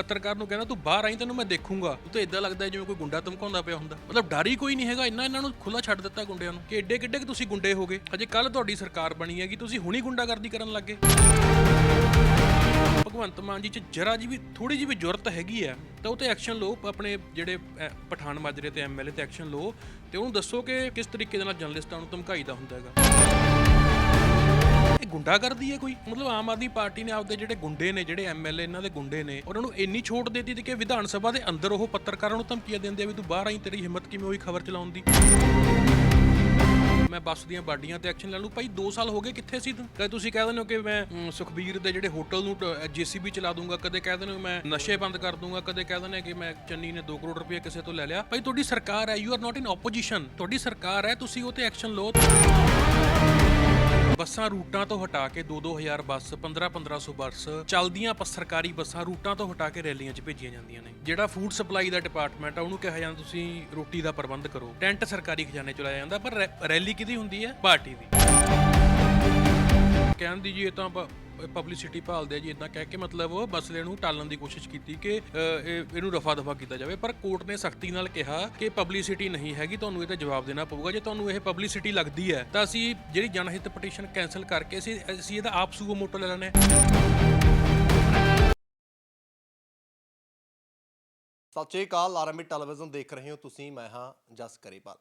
ਪੱਤਰਕਾਰ ਨੂੰ ਕਹਿੰਦਾ ਤੂੰ ਬਾਹਰ ਆਈ, ਤੈਨੂੰ ਮੈਂ ਦੇਖੂੰਗਾ। ਤੂੰ ਤਾਂ ਇਦਾਂ ਲੱਗਦਾ ਜਿਵੇਂ ਕੋਈ ਗੁੰਡਾ ਧਮਕਾਉਂਦਾ ਪਿਆ ਹੁੰਦਾ। ਮਤਲਬ ਡਰ ਹੀ ਕੋਈ ਨਹੀਂ ਹੈਗਾ। ਇੰਨਾ ਇਹਨਾਂ ਨੂੰ ਖੁੱਲਾ ਛੱਡ ਦਿੱਤਾ ਗੁੰਡਿਆਂ ਨੂੰ ਕਿ ਏਡੇ ਕਿੱਡੇ ਕਿ ਤੁਸੀਂ ਗੁੰਡੇ ਹੋਗੇ ਅਜੇ ਕੱਲ ਤੁਹਾਡੀ ਸਰਕਾਰ ਬਣੀ ਹੈਗੀ, ਤੁਸੀਂ ਹੁਣੀ ਗੁੰਡਾਗਰਦੀ ਕਰਨ ਲੱਗੇ ਭਗਵੰਤ ਮਾਨ ਜੀ ਚ ਜਰਾ ਜੀ ਵੀ ਥੋੜੀ ਜੀ ਵੀ ਜ਼ਰੂਰਤ ਹੈਗੀ ਆ ਤਾਂ ਉਹ ਤੇ ਐਕਸ਼ਨ ਲਓ, ਆਪਣੇ ਜਿਹੜੇ ਪਠਾਨ ਮਾਜਰੇ ਤੇ ਐਮਐਲਏ ਤੇ ਐਕਸ਼ਨ ਲਓ, ਤੇ ਉਹਨੂੰ ਦੱਸੋ ਕਿ ਕਿਸ ਤਰੀਕੇ ਦੇ ਨਾਲ ਜਰਨਲਿਸਟਾਂ ਨੂੰ ਧਮਕਾਈਦਾ ਹੁੰਦਾ ਹੈਗਾ। ਇਹ ਗੁੰਡਾਗਰਦੀ ਹੈ ਕੋਈ? ਮਤਲਬ ਆਮ ਆਦਮੀ ਪਾਰਟੀ ਨੇ ਆਪਦੇ ਜਿਹੜੇ ਗੁੰਡੇ ਨੇ, ਜਿਹੜੇ ਐਮਐਲਏ ਇਹਨਾਂ ਦੇ ਗੁੰਡੇ ਨੇ, ਉਹਨਾਂ ਨੂੰ ਇੰਨੀ ਛੋਟ ਦੇ ਦਿੱਤੀ ਕਿ ਵਿਧਾਨ ਸਭਾ ਦੇ ਅੰਦਰ ਉਹ ਪੱਤਰਕਾਰਾਂ ਨੂੰ ਧਮਕੀਆਂ ਦਿੰਦੇ ਆ ਵੀ ਤੂੰ ਬਾਹਰ ਆਈ, ਤੇਰੀ ਹਿੰਮਤ ਕਿਵੇਂ ਹੋਈ ਖਬਰ ਚਲਾਉਣ ਦੀ? ਮੈਂ ਬੱਸ ਦੀਆਂ ਬਾਡੀਆਂ ਤੇ ਐਕਸ਼ਨ ਲੈ ਲੂ ਭਾਈ 2 ਸਾਲ ਹੋ ਗਏ ਕਿੱਥੇ ਸੀ ਤੂੰ? ਕਦੇ ਤੁਸੀਂ ਕਹਿ ਦਿੰਦੇ ਹੋ ਕਿ ਮੈਂ ਸੁਖਬੀਰ ਦੇ ਜਿਹੜੇ ਹੋਟਲ ਨੂੰ ਜੀਸੀਬੀ ਚਲਾ ਦੂੰਗਾ, ਕਦੇ ਕਹਿ ਦਿੰਦੇ ਹੋ ਮੈਂ ਨਸ਼ੇ ਬੰਦ ਕਰ ਦੂੰਗਾ, ਕਦੇ ਕਹਿ ਦਿੰਦੇ ਕਿ ਮੈਂ ਚੰਨੀ ਨੇ 2 ਕਰੋੜ ਰੁਪਏ ਕਿਸੇ ਤੋਂ ਲੈ ਲਿਆ। ਭਾਈ, ਤੁਹਾਡੀ ਸਰਕਾਰ ਹੈ you are not in opposition ਤੁਹਾਡੀ ਸਰਕਾਰ ਹੈ, ਤੁਸੀਂ ਉਹ ਤੇ ਐਕਸ਼ਨ ਲਓ। ਬੱਸਾਂ ਰੂਟਾਂ ਤੋਂ ਹਟਾ ਕੇ 2-2000 ਬੱਸ 15-1500 ਬੱਸ ਚੱਲਦੀਆਂ ਸਰਕਾਰੀ ਬੱਸਾਂ ਰੂਟਾਂ ਤੋਂ ਹਟਾ ਕੇ ਰੈਲੀਆਂ 'ਚ ਭੇਜੀਆਂ ਜਾਂਦੀਆਂ ਨੇ। ਜਿਹੜਾ ਫੂਡ ਸਪਲਾਈ ਦਾ ਡਿਪਾਰਟਮੈਂਟ ਆ, ਉਹਨੂੰ ਕਿਹਾ ਜਾਂਦਾ ਤੁਸੀਂ ਰੋਟੀ ਦਾ ਪ੍ਰਬੰਧ ਕਰੋ। ਟੈਂਟ ਸਰਕਾਰੀ ਖਜ਼ਾਨੇ 'ਚ ਲਾਇਆ ਜਾਂਦਾ, ਪਰ ਰੈ- ਰੈਲੀ ਕਿਹਦੀ ਹੁੰਦੀ ਹੈ? ਪਾਰਟੀ ਦੀ। ਕਹਿੰਦੀ ਜੀ, ਇਹ ਤਾਂ ਪਬਲਿਸਿਟੀ ਭਾਲਦੇ ਆ ਜੀ ਇਦਾਂ ਕਹਿ ਕੇ ਮਤਲਬ ਮਸਲੇ ਨੂੰ ਟਾਲਣ ਦੀ ਕੋਸ਼ਿਸ਼ ਕੀਤੀ ਕਿ ਇਹਨੂੰ ਰਫਾ ਦਫਾ ਕੀਤਾ ਜਾਵੇ। ਪਰ ਕੋਰਟ ਨੇ ਸਖਤੀ ਨਾਲ ਕਿਹਾ ਕਿ ਪਬਲਿਸਿਟੀ ਨਹੀਂ ਹੈਗੀ, ਤੁਹਾਨੂੰ ਇਹ ਜਵਾਬ ਦੇਣਾ ਪਊਗਾ। ਜੇ ਤੁਹਾਨੂੰ ਇਹ ਪਬਲਿਸਿਟੀ ਲੱਗਦੀ ਹੈ, ਤਾਂ ਅਸੀਂ ਜਿਹੜੀ ਜਨਹਿਤ ਪਟੀਸ਼ਨ ਕੈਨਸਲ ਕਰਕੇ ਅਸੀਂ ਅਸੀਂ ਇਹਦਾ ਆਪ ਸੂਓ ਮੋਟੋ ਲੈ ਲੈਣੇ ਸਤਿ ਸ਼੍ਰੀ ਅਕਾਲ ਆਰਐਮੀ ਟੈਲੀਵਿਜ਼ਨ ਦੇਖ ਰਹੇ ਹੋ ਤੁਸੀਂ, ਮੈਂ ਹਾਂ ਜਸ ਕਰੀਪਾਲ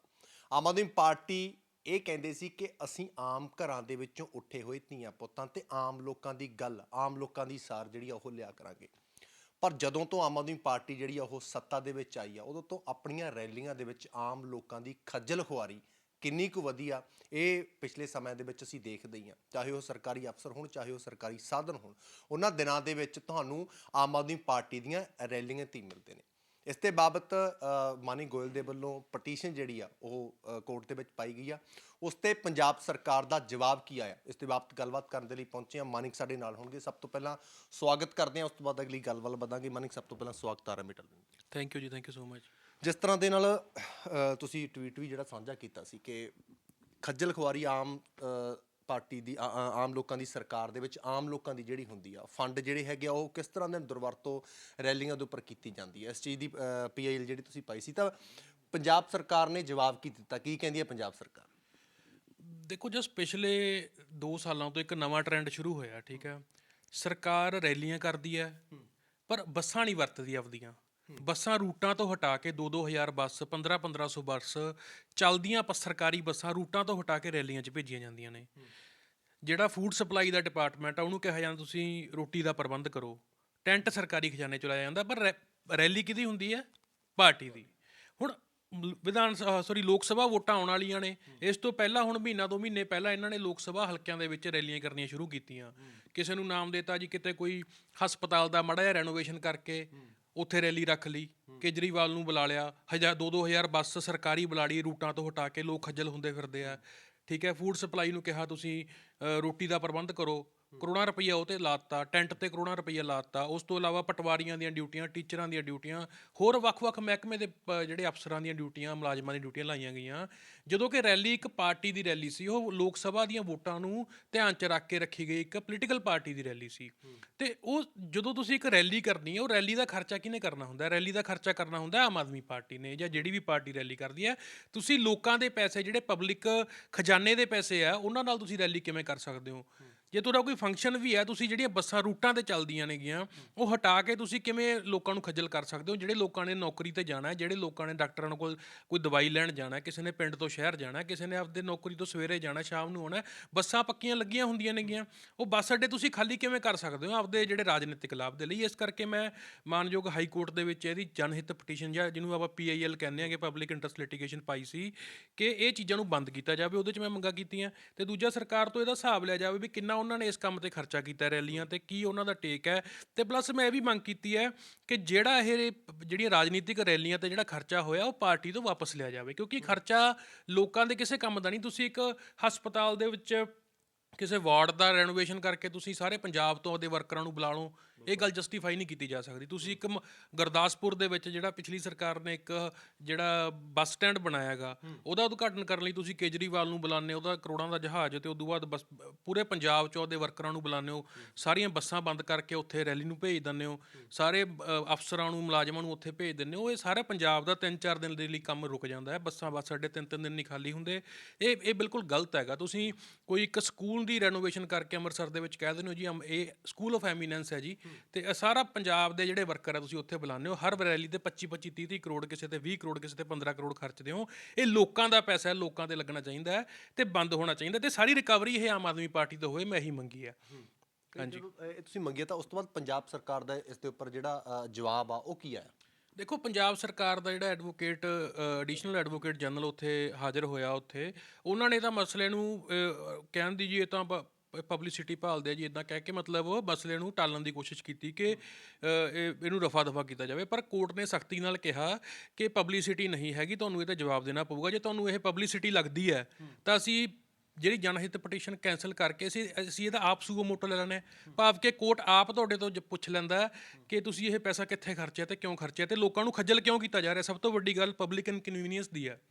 ਆਮ ਆਦਮੀ ਪਾਰਟੀ ਇਹ ਕਹਿੰਦੇ ਸੀ ਕਿ ਅਸੀਂ ਆਮ ਘਰਾਂ ਦੇ ਵਿੱਚੋਂ ਉੱਠੇ ਹੋਏ ਧੀਆਂ ਪੁੱਤਾਂ ਤੇ ਆਮ ਲੋਕਾਂ ਦੀ ਗੱਲ, ਆਮ ਲੋਕਾਂ ਦੀ ਸਾਰ ਜਿਹੜੀ ਆ ਉਹ ਲਿਆ ਕਰਾਂਗੇ। ਪਰ ਜਦੋਂ ਤੋਂ ਆਮ ਆਦਮੀ ਪਾਰਟੀ ਜਿਹੜੀ ਆ ਉਹ ਸੱਤਾ ਦੇ ਵਿੱਚ ਆਈ ਆ, ਉਦੋਂ ਤੋਂ ਆਪਣੀਆਂ ਰੈਲੀਆਂ ਦੇ ਵਿੱਚ ਆਮ ਲੋਕਾਂ ਦੀ ਖੱਜਲ ਖੁਆਰੀ ਕਿੰਨੀ ਕੁ ਵਧੀਆ ਇਹ ਪਿਛਲੇ ਸਮੇਂ ਦੇ ਵਿੱਚ ਅਸੀਂ ਦੇਖਦੇ ਹੀ ਹਾਂ ਚਾਹੇ ਉਹ ਸਰਕਾਰੀ ਅਫਸਰ ਹੋਣ, ਚਾਹੇ ਉਹ ਸਰਕਾਰੀ ਸਾਧਨ ਹੋਣ, ਉਹਨਾਂ ਦਿਨਾਂ ਦੇ ਵਿੱਚ ਤੁਹਾਨੂੰ ਆਮ ਆਦਮੀ ਪਾਰਟੀ ਦੀਆਂ ਰੈਲੀਆਂ ਧੀ ਮਿਲਦੇ ਨੇ। ਇਸ ਦੇ ਬਾਬਤ ਮਾਨੀ ਗੋਇਲ ਦੇ ਵੱਲੋਂ ਪਟੀਸ਼ਨ ਜਿਹੜੀ ਆ ਉਹ ਕੋਰਟ ਦੇ ਵਿੱਚ ਪਾਈ ਗਈ ਆ। ਉਸ ਤੇ ਪੰਜਾਬ ਸਰਕਾਰ ਦਾ ਜਵਾਬ ਕੀ ਆਇਆ? ਇਸ ਦੇ ਬਾਬਤ ਗੱਲਬਾਤ ਕਰਨ ਦੇ ਲਈ ਪਹੁੰਚੇ ਆ ਮਾਨਿਕ ਸਾਡੇ ਨਾਲ ਹੋਣਗੇ। ਸਭ ਤੋਂ ਪਹਿਲਾਂ ਸਵਾਗਤ ਕਰਦੇ ਆ ਉਸ ਤੋਂ ਬਾਅਦ ਅਗਲੀ ਗੱਲ ਵੱਲ ਵਧਾਂਗੇ। ਮਾਨਿਕ ਸਭ ਤੋਂ ਪਹਿਲਾਂ ਸਵਾਗਤ ਆ ਰਿਹਾ ਮਿਟਲ ਥੈਂਕ ਯੂ ਜੀ ਥੈਂਕ ਯੂ ਸੋ ਮਚ ਜਿਸ ਤਰ੍ਹਾਂ ਦੇ ਨਾਲ ਤੁਸੀਂ ਟਵੀਟ ਵੀ ਜਿਹੜਾ ਸਾਂਝਾ ਕੀਤਾ ਸੀ ਕਿ ਖੱਜਲ ਖੁਆਰੀ ਆਮ ਪਾਰਟੀ ਦੀ ਆ- ਆ- ਆਮ ਲੋਕਾਂ ਦੀ ਸਰਕਾਰ ਦੇ ਵਿੱਚ ਆਮ ਲੋਕਾਂ ਦੀ ਜਿਹੜੀ ਹੁੰਦੀ ਆ, ਫੰਡ ਜਿਹੜੇ ਹੈਗੇ ਆ, ਉਹ ਕਿਸ ਤਰ੍ਹਾਂ ਦੇ ਦੁਰਵਰਤੋਂ ਰੈਲੀਆਂ ਦੇ ਉੱਪਰ ਕੀਤੀ ਜਾਂਦੀ ਹੈ ਇਸ ਚੀਜ਼ ਦੀ ਪੀਆਈਐਲ ਜਿਹੜੀ ਤੁਸੀਂ ਪਾਈ ਸੀ, ਤਾਂ ਪੰਜਾਬ ਸਰਕਾਰ ਨੇ ਜਵਾਬ ਕੀ ਦਿੱਤਾ? ਕੀ ਕਹਿੰਦੀ ਹੈ ਪੰਜਾਬ ਸਰਕਾਰ? ਦੇਖੋ, ਜਸ ਪਿਛਲੇ 2 ਸਾਲਾਂ ਤੋਂ ਇੱਕ ਨਵਾਂ ਟ੍ਰੈਂਡ ਸ਼ੁਰੂ ਹੋਇਆ, ਠੀਕ ਹੈ। ਸਰਕਾਰ ਰੈਲੀਆਂ ਕਰਦੀ ਹੈ, ਪਰ ਬੱਸਾਂ ਨਹੀਂ ਵਰਤਦੀ ਆਪਦੀਆਂ। ਬੱਸਾਂ ਰੂਟਾਂ ਤੋਂ ਹਟਾ ਕੇ 2-2000 ਬੱਸ 15-1500 ਬੱਸ ਚੱਲਦੀਆਂ ਪ ਸਰਕਾਰੀ ਬੱਸਾਂ ਰੂਟਾਂ ਤੋਂ ਹਟਾ ਕੇ ਰੈਲੀਆਂ 'ਚ ਭੇਜੀਆਂ ਜਾਂਦੀਆਂ ਨੇ। ਜਿਹੜਾ ਫੂਡ ਸਪਲਾਈ ਦਾ ਡਿਪਾਰਟਮੈਂਟ ਆ ਉਹਨੂੰ ਕਿਹਾ ਜਾਂਦਾ ਤੁਸੀਂ ਰੋਟੀ ਦਾ ਪ੍ਰਬੰਧ ਕਰੋ। ਟੈਂਟ ਸਰਕਾਰੀ ਖਜ਼ਾਨੇ 'ਚ ਲਾਇਆ ਜਾਂਦਾ ਪਰ ਰੈ- ਰੈਲੀ ਕਿਹਦੀ ਹੁੰਦੀ ਹੈ? ਪਾਰਟੀ ਦੀ। ਹੁਣ ਮ- ਵਿਧਾਨ ਸੌਰੀ ਲੋਕ ਸਭਾ ਵੋਟਾਂ ਆਉਣ ਵਾਲੀਆਂ ਨੇ ਇਸ ਤੋਂ ਪਹਿਲਾਂ ਹੁਣ ਮਹੀਨਾ ਦੋ ਮਹੀਨੇ ਪਹਿਲਾਂ ਇਹਨਾਂ ਨੇ ਲੋਕ ਸਭਾ ਹਲਕਿਆਂ ਦੇ ਵਿੱਚ ਰੈਲੀਆਂ ਕਰਨੀਆਂ ਸ਼ੁਰੂ ਕੀਤੀਆਂ। ਕਿਸੇ ਨੂੰ ਨਾਮ ਦਿੱਤਾ ਜੀ ਕਿਤੇ ਕੋਈ ਹਸਪਤਾਲ ਦਾ ਮੜਾ ਜਿਹਾ ਰੈਨੋਵੇਸ਼ਨ ਕਰਕੇ ਉੱਥੇ ਰੈਲੀ ਰੱਖ ਲਈ ਕੇਜਰੀਵਾਲ ਨੂੰ ਬੁਲਾ ਲਿਆ। ਹਜ਼ਾਰ 2-2000 ਬੱਸ ਸਰਕਾਰੀ ਬੁਲਾੜੀ ਰੂਟਾਂ ਤੋਂ ਹਟਾ ਕੇ ਲੋਕ ਖੱਜਲ ਹੁੰਦੇ ਫਿਰਦੇ ਆ। ਠੀਕ ਹੈ ਫੂਡ ਸਪਲਾਈ ਨੂੰ ਕਿਹਾ ਤੁਸੀਂ ਅ, ਰੋਟੀ ਦਾ ਪ੍ਰਬੰਧ ਕਰੋ। ਕਰੋੜਾਂ ਰੁਪਈਆ ਉਹ ਤੇ ਲਾਤਾ ਟੈਂਟ ਤੇ ਕਰੋੜਾਂ ਰੁਪਈਆ ਲਾਤਾ ਉਸ ਤੋਂ ਇਲਾਵਾ ਪਟਵਾਰੀਆਂ ਦੀਆਂ ਡਿਊਟੀਆਂ ਟੀਚਰਾਂ ਦੀਆਂ ਡਿਊਟੀਆਂ ਹੋਰ ਵੱਖ-ਵੱਖ ਮਹਿਕਮੇ ਦੇ ਪ- ਜਿਹੜੇ ਅਫਸਰਾਂ ਦੀਆਂ ਡਿਊਟੀਆਂ ਮੁਲਾਜ਼ਮਾਂ ਦੀਆਂ ਡਿਊਟੀਆਂ ਲਾਈਆਂ ਗਈਆਂ। ਜਦੋਂ ਕਿ ਰੈਲੀ ਇੱਕ ਪਾਰਟੀ ਦੀ ਰੈਲੀ ਸੀ ਉਹ ਲੋਕ ਸਭਾ ਦੀਆਂ ਵੋਟਾਂ ਨੂੰ ਧਿਆਨ 'ਚ ਰੱਖ ਕੇ ਰੱਖੀ ਗਈ ਇੱਕ ਪੋਲੀਟੀਕਲ ਪਾਰਟੀ ਦੀ ਰੈਲੀ ਸੀ। ਤੇ ਉਹ ਜਦੋਂ ਤੁਸੀਂ ਇੱਕ ਰੈਲੀ ਕਰਨੀ ਹੈ ਉਹ ਰੈਲੀ ਦਾ ਖਰਚਾ ਕਿਹਨੇ ਕਰਨਾ ਹੁੰਦਾ? ਹੈ ਰੈਲੀ ਦਾ ਖਰਚਾ ਕਰਨਾ ਹੁੰਦਾ ਹੈ ਆਮ ਆਦਮੀ ਪਾਰਟੀ ਨੇ ਜਾਂ ਜਿਹੜੀ ਵੀ ਪਾਰਟੀ ਰੈਲੀ ਕਰਦੀ ਹੈ। ਤੁਸੀਂ ਲੋਕਾਂ ਦੇ ਪੈਸੇ ਜਿਹੜੇ ਪਬਲਿਕ ਖਜ਼ਾਨੇ ਦੇ ਪੈਸੇ ਆ ਉਹਨਾਂ ਨਾਲ ਤੁਸੀਂ ਰੈਲੀ ਕਿਵੇਂ ਕਰ ਸਕਦੇ ਹੋ। ਜੇ ਤੁਹਾਡਾ ਕੋਈ ਫੰਕਸ਼ਨ ਵੀ ਹੈ, ਤੁਸੀਂ ਜਿਹੜੀਆਂ ਬੱਸਾਂ ਰੂਟਾਂ ਤੇ ਚੱਲਦੀਆਂ ਨੇਗੀਆਂ, ਉਹ ਹਟਾ ਕੇ ਤੁਸੀਂ ਕਿਵੇਂ ਲੋਕਾਂ ਨੂੰ ਖੱਜਲ ਕਰ ਸਕਦੇ ਹੋ? ਜਿਹੜੇ ਲੋਕਾਂ ਨੇ ਨੌਕਰੀ ਤੇ ਜਾਣਾ ਹੈ, ਜਿਹੜੇ ਲੋਕਾਂ ਨੇ ਡਾਕਟਰਾਂ ਕੋਲ ਕੋਈ ਦਵਾਈ ਲੈਣ ਜਾਣਾ ਕਿਸੇ ਨੇ ਪਿੰਡ ਤੋਂ ਸ਼ਹਿਰ ਜਾਣਾ ਕਿਸੇ ਨੇ ਆਪਦੇ ਨੌਕਰੀ ਤੋਂ ਸਵੇਰੇ ਜਾਣਾ, ਸ਼ਾਮ ਨੂੰ ਆਉਣਾ ਬੱਸਾਂ ਪੱਕੀਆਂ ਲੱਗੀਆਂ ਹੁੰਦੀਆਂ ਨੇਗੀਆਂ। ਉਹ ਬੱਸ ਅੱਡੇ ਤੁਸੀਂ ਖਾਲੀ ਕਿਵੇਂ ਕਰ ਸਕਦੇ ਹੋ? ਆਪਦੇ ਜਿਹੜੇ ਰਾਜਨੀਤਿਕ ਲਾਭ ਦੇ ਲਈ। ਇਸ ਕਰਕੇ ਮੈਂ ਮਾਨਯੋਗ ਹਾਈ ਕੋਰਟ ਦੇ ਵਿੱਚ ਇਹਦੀ ਜਨਹਿਤ ਪਟੀਸ਼ਨ ਜਾਂ ਜਿਹਨੂੰ ਆਪਾਂ ਪੀਆਈਐਲ ਕਹਿੰਦੇ ਆਗੇ ਪਬਲਿਕ ਇੰਟਰਸਟ ਲਿਟੀਗੇਸ਼ਨ ਪਾਈ ਸੀ ਕਿ ਇਹ ਚੀਜ਼ਾਂ ਨੂੰ ਬੰਦ ਕੀਤਾ ਜਾਵੇ। ਉਹਦੇ 'ਚ ਮੈਂ ਮੰਗਾਂ ਕੀਤੀਆਂ। ਤੇ ਦੂਜਾ ਸਰਕਾਰ ਤੋਂ ਇਹਦਾ ਹਿਸਾਬ ਲਿਆ ਜਾਵੇ ਵੀ ਕਿੰਨਾ ਉਹਨਾਂ ਨੇ ਇਸ ਕੰਮ ਤੇ ਖਰਚਾ ਕੀਤਾ ਰੈਲੀਆਂ ਤੇ ਕੀ ਉਹਨਾਂ ਦਾ ਟੇਕ ਹੈ? ਤੇ ਪਲੱਸ ਮੈਂ ਇਹ ਵੀ ਮੰਗ ਕੀਤੀ ਹੈ ਕਿ ਜਿਹੜਾ ਇਹ ਜਿਹੜੀਆਂ ਰਾਜਨੀਤਿਕ ਰੈਲੀਆਂ ਤੇ ਜਿਹੜਾ ਖਰਚਾ ਹੋਇਆ ਉਹ ਪਾਰਟੀ ਤੋਂ ਵਾਪਸ ਲਿਆ ਜਾਵੇ ਕਿਉਂਕਿ ਖਰਚਾ ਲੋਕਾਂ ਦੇ ਕਿਸੇ ਕੰਮ ਦਾ ਨਹੀਂ। ਤੁਸੀਂ ਇੱਕ ਹਸਪਤਾਲ ਦੇ ਵਿੱਚ ਕਿਸੇ ਵਾਰਡ ਦਾ ਰੈਨੋਵੇਸ਼ਨ ਕਰਕੇ ਤੁਸੀਂ ਸਾਰੇ ਪੰਜਾਬ ਤੋਂ ਉਹਦੇ ਵਰਕਰਾਂ ਨੂੰ ਬੁਲਾ ਲਓ ਇਹ ਗੱਲ ਜਸਟੀਫਾਈ ਨਹੀਂ ਕੀਤੀ ਜਾ ਸਕਦੀ। ਤੁਸੀਂ ਇੱਕ ਮ- ਗੁਰਦਾਸਪੁਰ ਦੇ ਵਿੱਚ ਜਿਹੜਾ ਪਿਛਲੀ ਸਰਕਾਰ ਨੇ ਇੱਕ ਜਿਹੜਾ ਬੱਸ ਸਟੈਂਡ ਬਣਾਇਆਗਾ ਉਹਦਾ ਉਦਘਾਟਨ ਕਰਨ ਲਈ ਤੁਸੀਂ ਕੇਜਰੀਵਾਲ ਨੂੰ ਬੁਲਾਉਂਦੇ ਹੋ ਉਹਦਾ ਕਰੋੜਾਂ ਦਾ ਜਹਾਜ਼ ਤੇ ਉਦੋਂ ਬਾਅਦ ਬਸ ਪੂਰੇ ਪੰਜਾਬ ਚ ਉਹਦੇ ਵਰਕਰਾਂ ਨੂੰ ਬੁਲਾਉਂਦੇ ਹੋ ਸਾਰੀਆਂ ਬੱਸਾਂ ਬੰਦ ਕਰਕੇ ਉੱਥੇ ਰੈਲੀ ਨੂੰ ਭੇਜ ਦਿੰਦੇ ਹੋ ਸਾਰੇ ਅ, ਅਫਸਰਾਂ ਨੂੰ ਮੁਲਾਜ਼ਮਾਂ ਨੂੰ ਉੱਥੇ ਭੇਜ ਦਿੰਦੇ ਹੋ ਇਹ ਸਾਰੇ ਪੰਜਾਬ ਦਾ 3-4 ਦਿਨ ਦੇ ਲਈ ਕੰਮ ਰੁਕ ਜਾਂਦਾ ਹੈ। ਬੱਸਾਂ ਬੱਸ ਅੱਡੇ ਤਿੰਨ ਤਿੰਨ ਦਿਨ ਨਹੀਂ ਖਾਲੀ ਹੁੰਦੇ। ਇਹ ਇਹ ਬਿਲਕੁਲ ਗਲਤ ਹੈਗਾ। ਤੁਸੀਂ ਕੋਈ ਇੱਕ ਸਕੂਲ ਦੀ ਰੈਨੋਵੇਸ਼ਨ ਕਰਕੇ ਅੰਮ੍ਰਿਤਸਰ ਦੇ ਵਿੱਚ ਕਹਿ ਦਿੰਦੇ ਹੋ ਜੀ ਅਮ- ਇਹ ਸਕੂਲ ਆਫ ਐਮੀਨੈਂਸ ਹੈ ਜੀ। ਤੇ ਇਹ ਸਾਰਾ ਪੰਜਾਬ ਦੇ ਜਿਹੜੇ ਵਰਕਰ ਹੈ ਤੁਸੀਂ ਉੱਥੇ ਬੁਲਾਉਂਦੇ ਹੋ ਹਰ ਰੈਲੀ ਤੇ 25 25 30 30 ਕਰੋੜ ਕਿਸੇ ਤੇ 20 ਕਰੋੜ ਕਿਸੇ ਤੇ 15 ਕਰੋੜ ਖਰਚਦੇ ਹੋ। ਇਹ ਲੋਕਾਂ ਦਾ ਪੈਸਾ ਹੈ ਲੋਕਾਂ ਤੇ ਲੱਗਣਾ ਚਾਹੀਦਾ ਹੈ ਤੇ ਬੰਦ ਹੋਣਾ ਚਾਹੀਦਾ ਤੇ ਸਾਰੀ ਰਿਕਵਰੀ ਇਹ ਆਮ ਆਦਮੀ ਪਾਰਟੀ ਤੋਂ ਹੋਏ ਮੈਂ ਇਹੀ ਮੰਗੀ ਹੈ। ਹਾਂਜੀ। ਇਹ ਤੁਸੀਂ ਮੰਗਿਆ ਤਾਂ ਉਸ ਤੋਂ ਬਾਅਦ ਪੰਜਾਬ ਸਰਕਾਰ ਦਾ ਇਸ ਦੇ ਉੱਪਰ ਜਿਹੜਾ ਜਵਾਬ ਆ ਉਹ ਕੀ ਆਇਆ? ਦੇਖੋ ਪੰਜਾਬ ਸਰਕਾਰ ਦਾ ਜਿਹੜਾ ਐਡਵੋਕੇਟ ਐਡੀਸ਼ਨਲ ਐਡਵੋਕੇਟ ਜਨਰਲ ਉੱਥੇ ਹਾਜ਼ਰ ਹੋਇਆ ਉੱਥੇ ਉਹਨਾਂ ਨੇ ਤਾਂ ਮਸਲੇ ਨੂੰ ਕਹਿਣ ਦੀ ਜੀ ਇਹ ਤਾਂ ਪਬਲਿਸਿਟੀ ਭਾਲਦੇ ਆ ਜੀ ਇਦਾਂ ਕਹਿ ਕੇ ਮਤਲਬ ਮਸਲੇ ਨੂੰ ਟਾਲਣ ਦੀ ਕੋਸ਼ਿਸ਼ ਕੀਤੀ ਕਿ ਇਹ- ਇਹਨੂੰ ਰਫਾ ਦਫਾ ਕੀਤਾ ਜਾਵੇ। ਪਰ ਕੋਰਟ ਨੇ ਸਖਤੀ ਨਾਲ ਕਿਹਾ ਕਿ ਪਬਲਿਸਿਟੀ ਨਹੀਂ ਹੈਗੀ, ਤੁਹਾਨੂੰ ਇਹ ਤੇ ਜਵਾਬ ਦੇਣਾ ਪਊਗਾ। ਜੇ ਤੁਹਾਨੂੰ ਇਹ ਪਬਲਿਸਿਟੀ ਲੱਗਦੀ ਹੈ, ਤਾਂ ਅਸੀਂ ਜਿਹੜੀ ਜਨਹਿਤ ਪਟੀਸ਼ਨ ਕੈਨਸਲ ਕਰਕੇ ਅਸੀਂ ਅਸੀਂ ਇਹਦਾ ਆਪ ਸੂਗੋ ਮੋਟੋ ਲੈ ਲੈਣਾ ਹੈ। ਭਾਵ ਕਿ ਕੋਰਟ ਆਪ ਤੁਹਾਡੇ ਤੋਂ ਜ- ਪੁੱਛ ਲੈਂਦਾ ਹੈ ਕਿ ਤੁਸੀਂ ਇਹ ਪੈਸਾ ਕਿੱਥੇ ਖਰਚਿਆ ਤੇ ਕਿਉਂ ਖਰਚਿਆ ਤੇ ਲੋਕਾਂ ਨੂੰ ਖੱਜਲ ਕਿਉਂ ਕੀਤਾ ਜਾ ਰਿਹਾ? ਸਭ ਤੋਂ ਵੱਡੀ ਗੱਲ ਪਬਲਿਕ ਇਨਕਨਵੀਨੀਅੰਸ ਦੀ ਹੈ।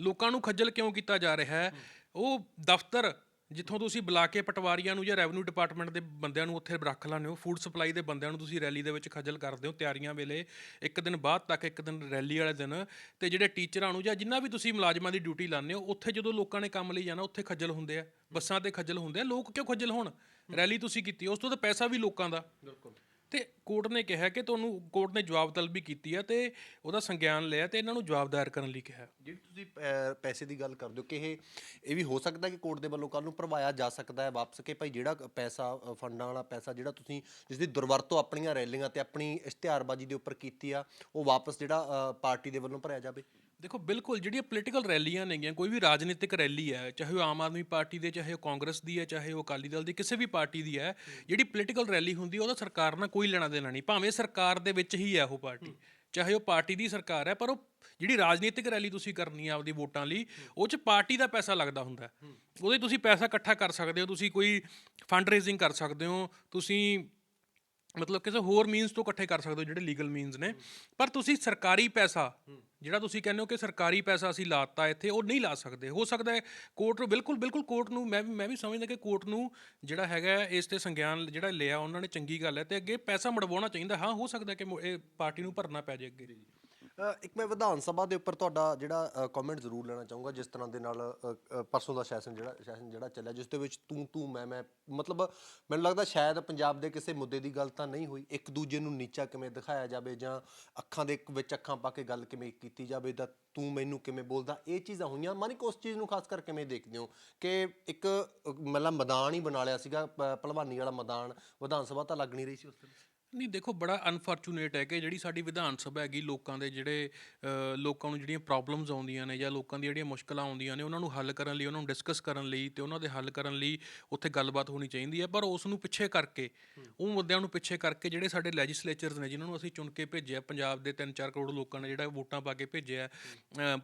ਲੋਕਾਂ ਨੂੰ ਖੱਜਲ ਕਿਉਂ ਕੀਤਾ ਜਾ ਰਿਹਾ ਹੈ? ਉਹ ਦਫ਼ਤਰ ਜਿੱਥੋਂ ਤੁਸੀਂ ਬੁਲਾ ਕੇ ਪਟਵਾਰੀਆਂ ਨੂੰ ਜਾਂ ਰੈਵਨਿਊ ਡਿਪਾਰਟਮੈਂਟ ਦੇ ਬੰਦਿਆਂ ਨੂੰ ਉੱਥੇ ਰੱਖ ਲਾਉਂਦੇ ਹੋ ਫੂਡ ਸਪਲਾਈ ਦੇ ਬੰਦਿਆਂ ਨੂੰ ਤੁਸੀਂ ਰੈਲੀ ਦੇ ਵਿੱਚ ਖੱਜਲ ਕਰਦੇ ਹੋ ਤਿਆਰੀਆਂ ਵੇਲੇ ਇੱਕ ਦਿਨ ਬਾਅਦ ਤੱਕ ਇੱਕ ਦਿਨ ਰੈਲੀ ਵਾਲੇ ਦਿਨ ਤੇ ਜਿਹੜੇ ਟੀਚਰਾਂ ਨੂੰ ਜਾਂ ਜਿੰਨਾ ਵੀ ਤੁਸੀਂ ਮੁਲਾਜ਼ਮਾਂ ਦੀ ਡਿਊਟੀ ਲਾਉਂਦੇ ਹੋ ਉੱਥੇ ਜਦੋਂ ਲੋਕਾਂ ਨੇ ਕੰਮ ਲਈ ਜਾਣਾ ਉੱਥੇ ਖੱਜਲ ਹੁੰਦੇ ਆ ਬੱਸਾਂ ਤੇ ਖੱਜਲ ਹੁੰਦੇ ਆ ਲੋਕ ਕਿਉਂ ਖੱਜਲ ਹੋਣ? ਰੈਲੀ ਤੁਸੀਂ ਕੀਤੀ ਉਸ ਤੋਂ ਤਾਂ ਪੈਸਾ ਵੀ ਲੋਕਾਂ ਦਾ। ਬਿਲਕੁਲ। ਤੇ ਕੋਰਟ ਨੇ ਕਿਹਾ ਕਿ ਤੁਹਾਨੂੰ ਕੋਰਟ ਨੇ ਜਵਾਬ ਤਲਬੀ ਕੀਤੀ ਹੈ ਤੇ ਉਹਦਾ ਸੰਗਿਆਨ ਲਿਆ ਤੇ ਇਹਨਾਂ ਨੂੰ ਜਵਾਬਦਾਇ ਕਰਨ ਲਈ ਕਿਹਾ। ਜਿਹੜੀ ਤੁਸੀਂ ਅ, ਪੈਸੇ ਦੀ ਗੱਲ ਕਰਦੇ ਹੋ ਕਿ ਇਹ ਇਹ ਵੀ ਹੋ ਸਕਦਾ ਕਿ ਕੋਰਟ ਦੇ ਵੱਲੋਂ ਕੱਲ ਨੂੰ ਭਰਵਾਇਆ ਜਾ ਸਕਦਾ ਹੈ ਵਾਪਸ ਕਿ ਭਾਈ ਜਿਹੜਾ ਪੈਸਾ ਅ, ਫੰਡਾਂ ਵਾਲਾ ਪੈਸਾ ਜਿਹੜਾ ਤੁਸੀਂ ਜਿਸ ਦੀ ਦੁਰਵਰਤੋਂ ਆਪਣੀਆਂ ਰੈਲੀਆਂ ਤੇ ਆਪਣੀ ਇਸ਼ਤਿਹਾਰਬਾਜ਼ੀ ਦੇ ਉੱਪਰ ਕੀਤੀ ਆ ਉਹ ਵਾਪਸ ਜਿਹੜਾ ਅ, ਪਾਰਟੀ ਦੇ ਵੱਲੋਂ ਭਰਿਆ ਜਾਵੇ? ਦੇਖੋ, ਬਿਲਕੁਲ ਜਿਹੜੀਆਂ ਪੋਲੀਟੀਕਲ ਰੈਲੀਆਂ ਨੇਗੀਆਂ, ਕੋਈ ਵੀ ਰਾਜਨੀਤਿਕ ਰੈਲੀ ਹੈ, ਚਾਹੇ ਉਹ ਆਮ ਆਦਮੀ ਪਾਰਟੀ ਦੇ ਚਾਹੇ ਉਹ ਕਾਂਗਰਸ ਦੀ ਹੈ, ਚਾਹੇ ਉਹ ਅਕਾਲੀ ਦਲ ਦੀ, ਕਿਸੇ ਵੀ ਪਾਰਟੀ ਦੀ ਹੈ, ਜਿਹੜੀ ਪੋਲੀਟੀਕਲ ਰੈਲੀ ਹੁੰਦੀ ਉਹਦਾ ਸਰਕਾਰ ਨਾਲ ਕੋਈ ਲੈਣਾ ਦੇਣਾ ਨਹੀਂ ਭਾਵੇਂ ਸਰਕਾਰ ਦੇ ਵਿੱਚ ਹੀ ਹੈ ਉਹ ਪਾਰਟੀ, ਚਾਹੇ ਉਹ ਪਾਰਟੀ ਦੀ ਸਰਕਾਰ ਹੈ, ਪਰ ਉਹ ਜਿਹੜੀ ਰਾਜਨੀਤਿਕ ਰੈਲੀ ਤੁਸੀਂ ਕਰਨੀ ਆ ਆਪਦੀ ਵੋਟਾਂ ਲਈ, ਉਹ 'ਚ ਪਾਰਟੀ ਦਾ ਪੈਸਾ ਲੱਗਦਾ ਹੁੰਦਾ ਹੈ। ਉਹਦੇ ਤੁਸੀਂ ਪੈਸਾ ਇਕੱਠਾ ਕਰ ਸਕਦੇ ਹੋ, ਤੁਸੀਂ ਕੋਈ ਫੰਡ ਰੇਜ਼ਿੰਗ ਕਰ ਸਕਦੇ ਹੋ, ਤੁਸੀਂ ਮਤਲਬ ਕਿਸੇ ਹੋਰ ਮੀਨਸ ਤੋਂ ਇਕੱਠੇ ਕਰ ਸਕਦੇ ਹੋ, ਜਿਹੜੇ ਲੀਗਲ ਮੀਨਸ ਨੇ ਪਰ ਤੁਸੀਂ ਸਰਕਾਰੀ ਪੈਸਾ ਜਿਹੜਾ ਤੁਸੀਂ ਕਹਿੰਦੇ ਹੋ ਕਿ ਸਰਕਾਰੀ ਪੈਸਾ ਅਸੀਂ ਲਾਤਾ ਇੱਥੇ, ਉਹ ਨਹੀਂ ਲਾ ਸਕਦੇ। ਹੋ ਸਕਦਾ ਹੈ ਕੋਰਟ ਨੂੰ, ਬਿਲਕੁਲ ਬਿਲਕੁਲ ਕੋਰਟ ਨੂੰ, ਮੈਂ ਵੀ ਮੈਂ ਵੀ ਸਮਝਦਾ ਕਿ ਕੋਰਟ ਨੂੰ ਜਿਹੜਾ ਹੈਗਾ ਇਸ ਤੇ ਸੰਗਿਆਨ ਜਿਹੜਾ ਲਿਆ ਉਹਨਾਂ ਨੇ ਚੰਗੀ ਗੱਲ ਹੈ ਤੇ ਅੱਗੇ ਪੈਸਾ ਮੜਵਾਉਣਾ ਚਾਹੀਦਾ। ਹਾਂ, ਹੋ ਸਕਦਾ ਕਿ ਮੁ- ਇਹ ਪਾਰਟੀ ਨੂੰ ਭਰਨਾ ਪੈ ਜਾਏ ਅੱਗੇ। ਇੱਕ ਮੈਂ ਵਿਧਾਨ ਸਭਾ ਦੇ ਉੱਪਰ ਤੁਹਾਡਾ ਜਿਹੜਾ ਕਮੈਂਟ ਜ਼ਰੂਰ ਲੈਣਾ ਚਾਹੂੰਗਾ, ਜਿਸ ਤਰ੍ਹਾਂ ਦੇ ਨਾਲ ਪਰਸੋਂ ਦਾ ਸੈਸ਼ਨ ਜਿਹੜਾ ਸੈਸ਼ਨ ਜਿਹੜਾ ਚੱਲਿਆ, ਜਿਸ ਦੇ ਵਿੱਚ ਤੂੰ ਤੂੰ, ਮੈਂ ਮੈਂ, ਮਤਲਬ ਮੈਨੂੰ ਲੱਗਦਾ ਸ਼ਾਇਦ ਪੰਜਾਬ ਦੇ ਕਿਸੇ ਮੁੱਦੇ ਦੀ ਗੱਲ ਤਾਂ ਨਹੀਂ ਹੋਈ। ਇੱਕ ਦੂਜੇ ਨੂੰ ਨੀਚਾ ਕਿਵੇਂ ਦਿਖਾਇਆ ਜਾਵੇ ਜਾਂ ਅੱਖਾਂ ਦੇ ਵਿੱਚ ਅੱਖਾਂ ਪਾ ਕੇ ਗੱਲ ਕਿਵੇਂ ਕੀਤੀ ਜਾਵੇ ਤਾਂ ਤੂੰ ਮੈਨੂੰ ਕਿਵੇਂ ਬੋਲਦਾ, ਇਹ ਚੀਜ਼ਾਂ ਹੋਈਆਂ। ਮਾਨਿਕ, ਉਸ ਚੀਜ਼ ਨੂੰ ਖਾਸ ਕਰ ਕਿਵੇਂ ਦੇਖਦੇ ਹੋ? ਕਿ ਇੱਕ ਮਤਲਬ ਮੈਦਾਨ ਹੀ ਬਣਾ ਲਿਆ ਸੀਗਾ, ਪ- ਭਲਵਾਨੀ ਵਾਲਾ ਮੈਦਾਨ, ਵਿਧਾਨ ਸਭਾ ਤਾਂ ਲੱਗ ਨਹੀਂ ਰਹੀ ਸੀ ਉਸ ਦਿਨ ਨਹੀਂ, ਦੇਖੋ ਬੜਾ ਅਨਫੋਰਚੂਨੇਟ ਹੈ ਕਿ ਜਿਹੜੀ ਸਾਡੀ ਵਿਧਾਨ ਸਭਾ ਹੈਗੀ, ਲੋਕਾਂ ਦੇ ਜਿਹੜੇ ਲੋਕਾਂ ਨੂੰ ਜਿਹੜੀਆਂ ਪ੍ਰੋਬਲਮਸ ਆਉਂਦੀਆਂ ਨੇ ਜਾਂ ਲੋਕਾਂ ਦੀਆਂ ਜਿਹੜੀਆਂ ਮੁਸ਼ਕਲਾਂ ਆਉਂਦੀਆਂ ਨੇ, ਉਹਨਾਂ ਨੂੰ ਹੱਲ ਕਰਨ ਲਈ, ਉਹਨਾਂ ਨੂੰ ਡਿਸਕਸ ਕਰਨ ਲਈ ਤੇ ਉਹਨਾਂ ਦੇ ਹੱਲ ਕਰਨ ਲਈ ਉੱਥੇ ਗੱਲਬਾਤ ਹੋਣੀ ਚਾਹੀਦੀ ਹੈ। ਪਰ ਉਸ ਨੂੰ ਪਿੱਛੇ ਕਰਕੇ, ਉਹ ਮੁੱਦਿਆਂ ਨੂੰ ਪਿੱਛੇ ਕਰਕੇ ਜਿਹੜੇ ਸਾਡੇ ਲੈਜਿਸਲੇਚਰਸ ਨੇ ਜਿਨ੍ਹਾਂ ਨੂੰ ਅਸੀਂ ਚੁਣ ਕੇ ਭੇਜਿਆ, ਪੰਜਾਬ ਦੇ 3-4 ਕਰੋੜ ਲੋਕਾਂ ਨੇ ਜਿਹੜਾ ਵੋਟਾਂ ਪਾ ਕੇ ਭੇਜਿਆ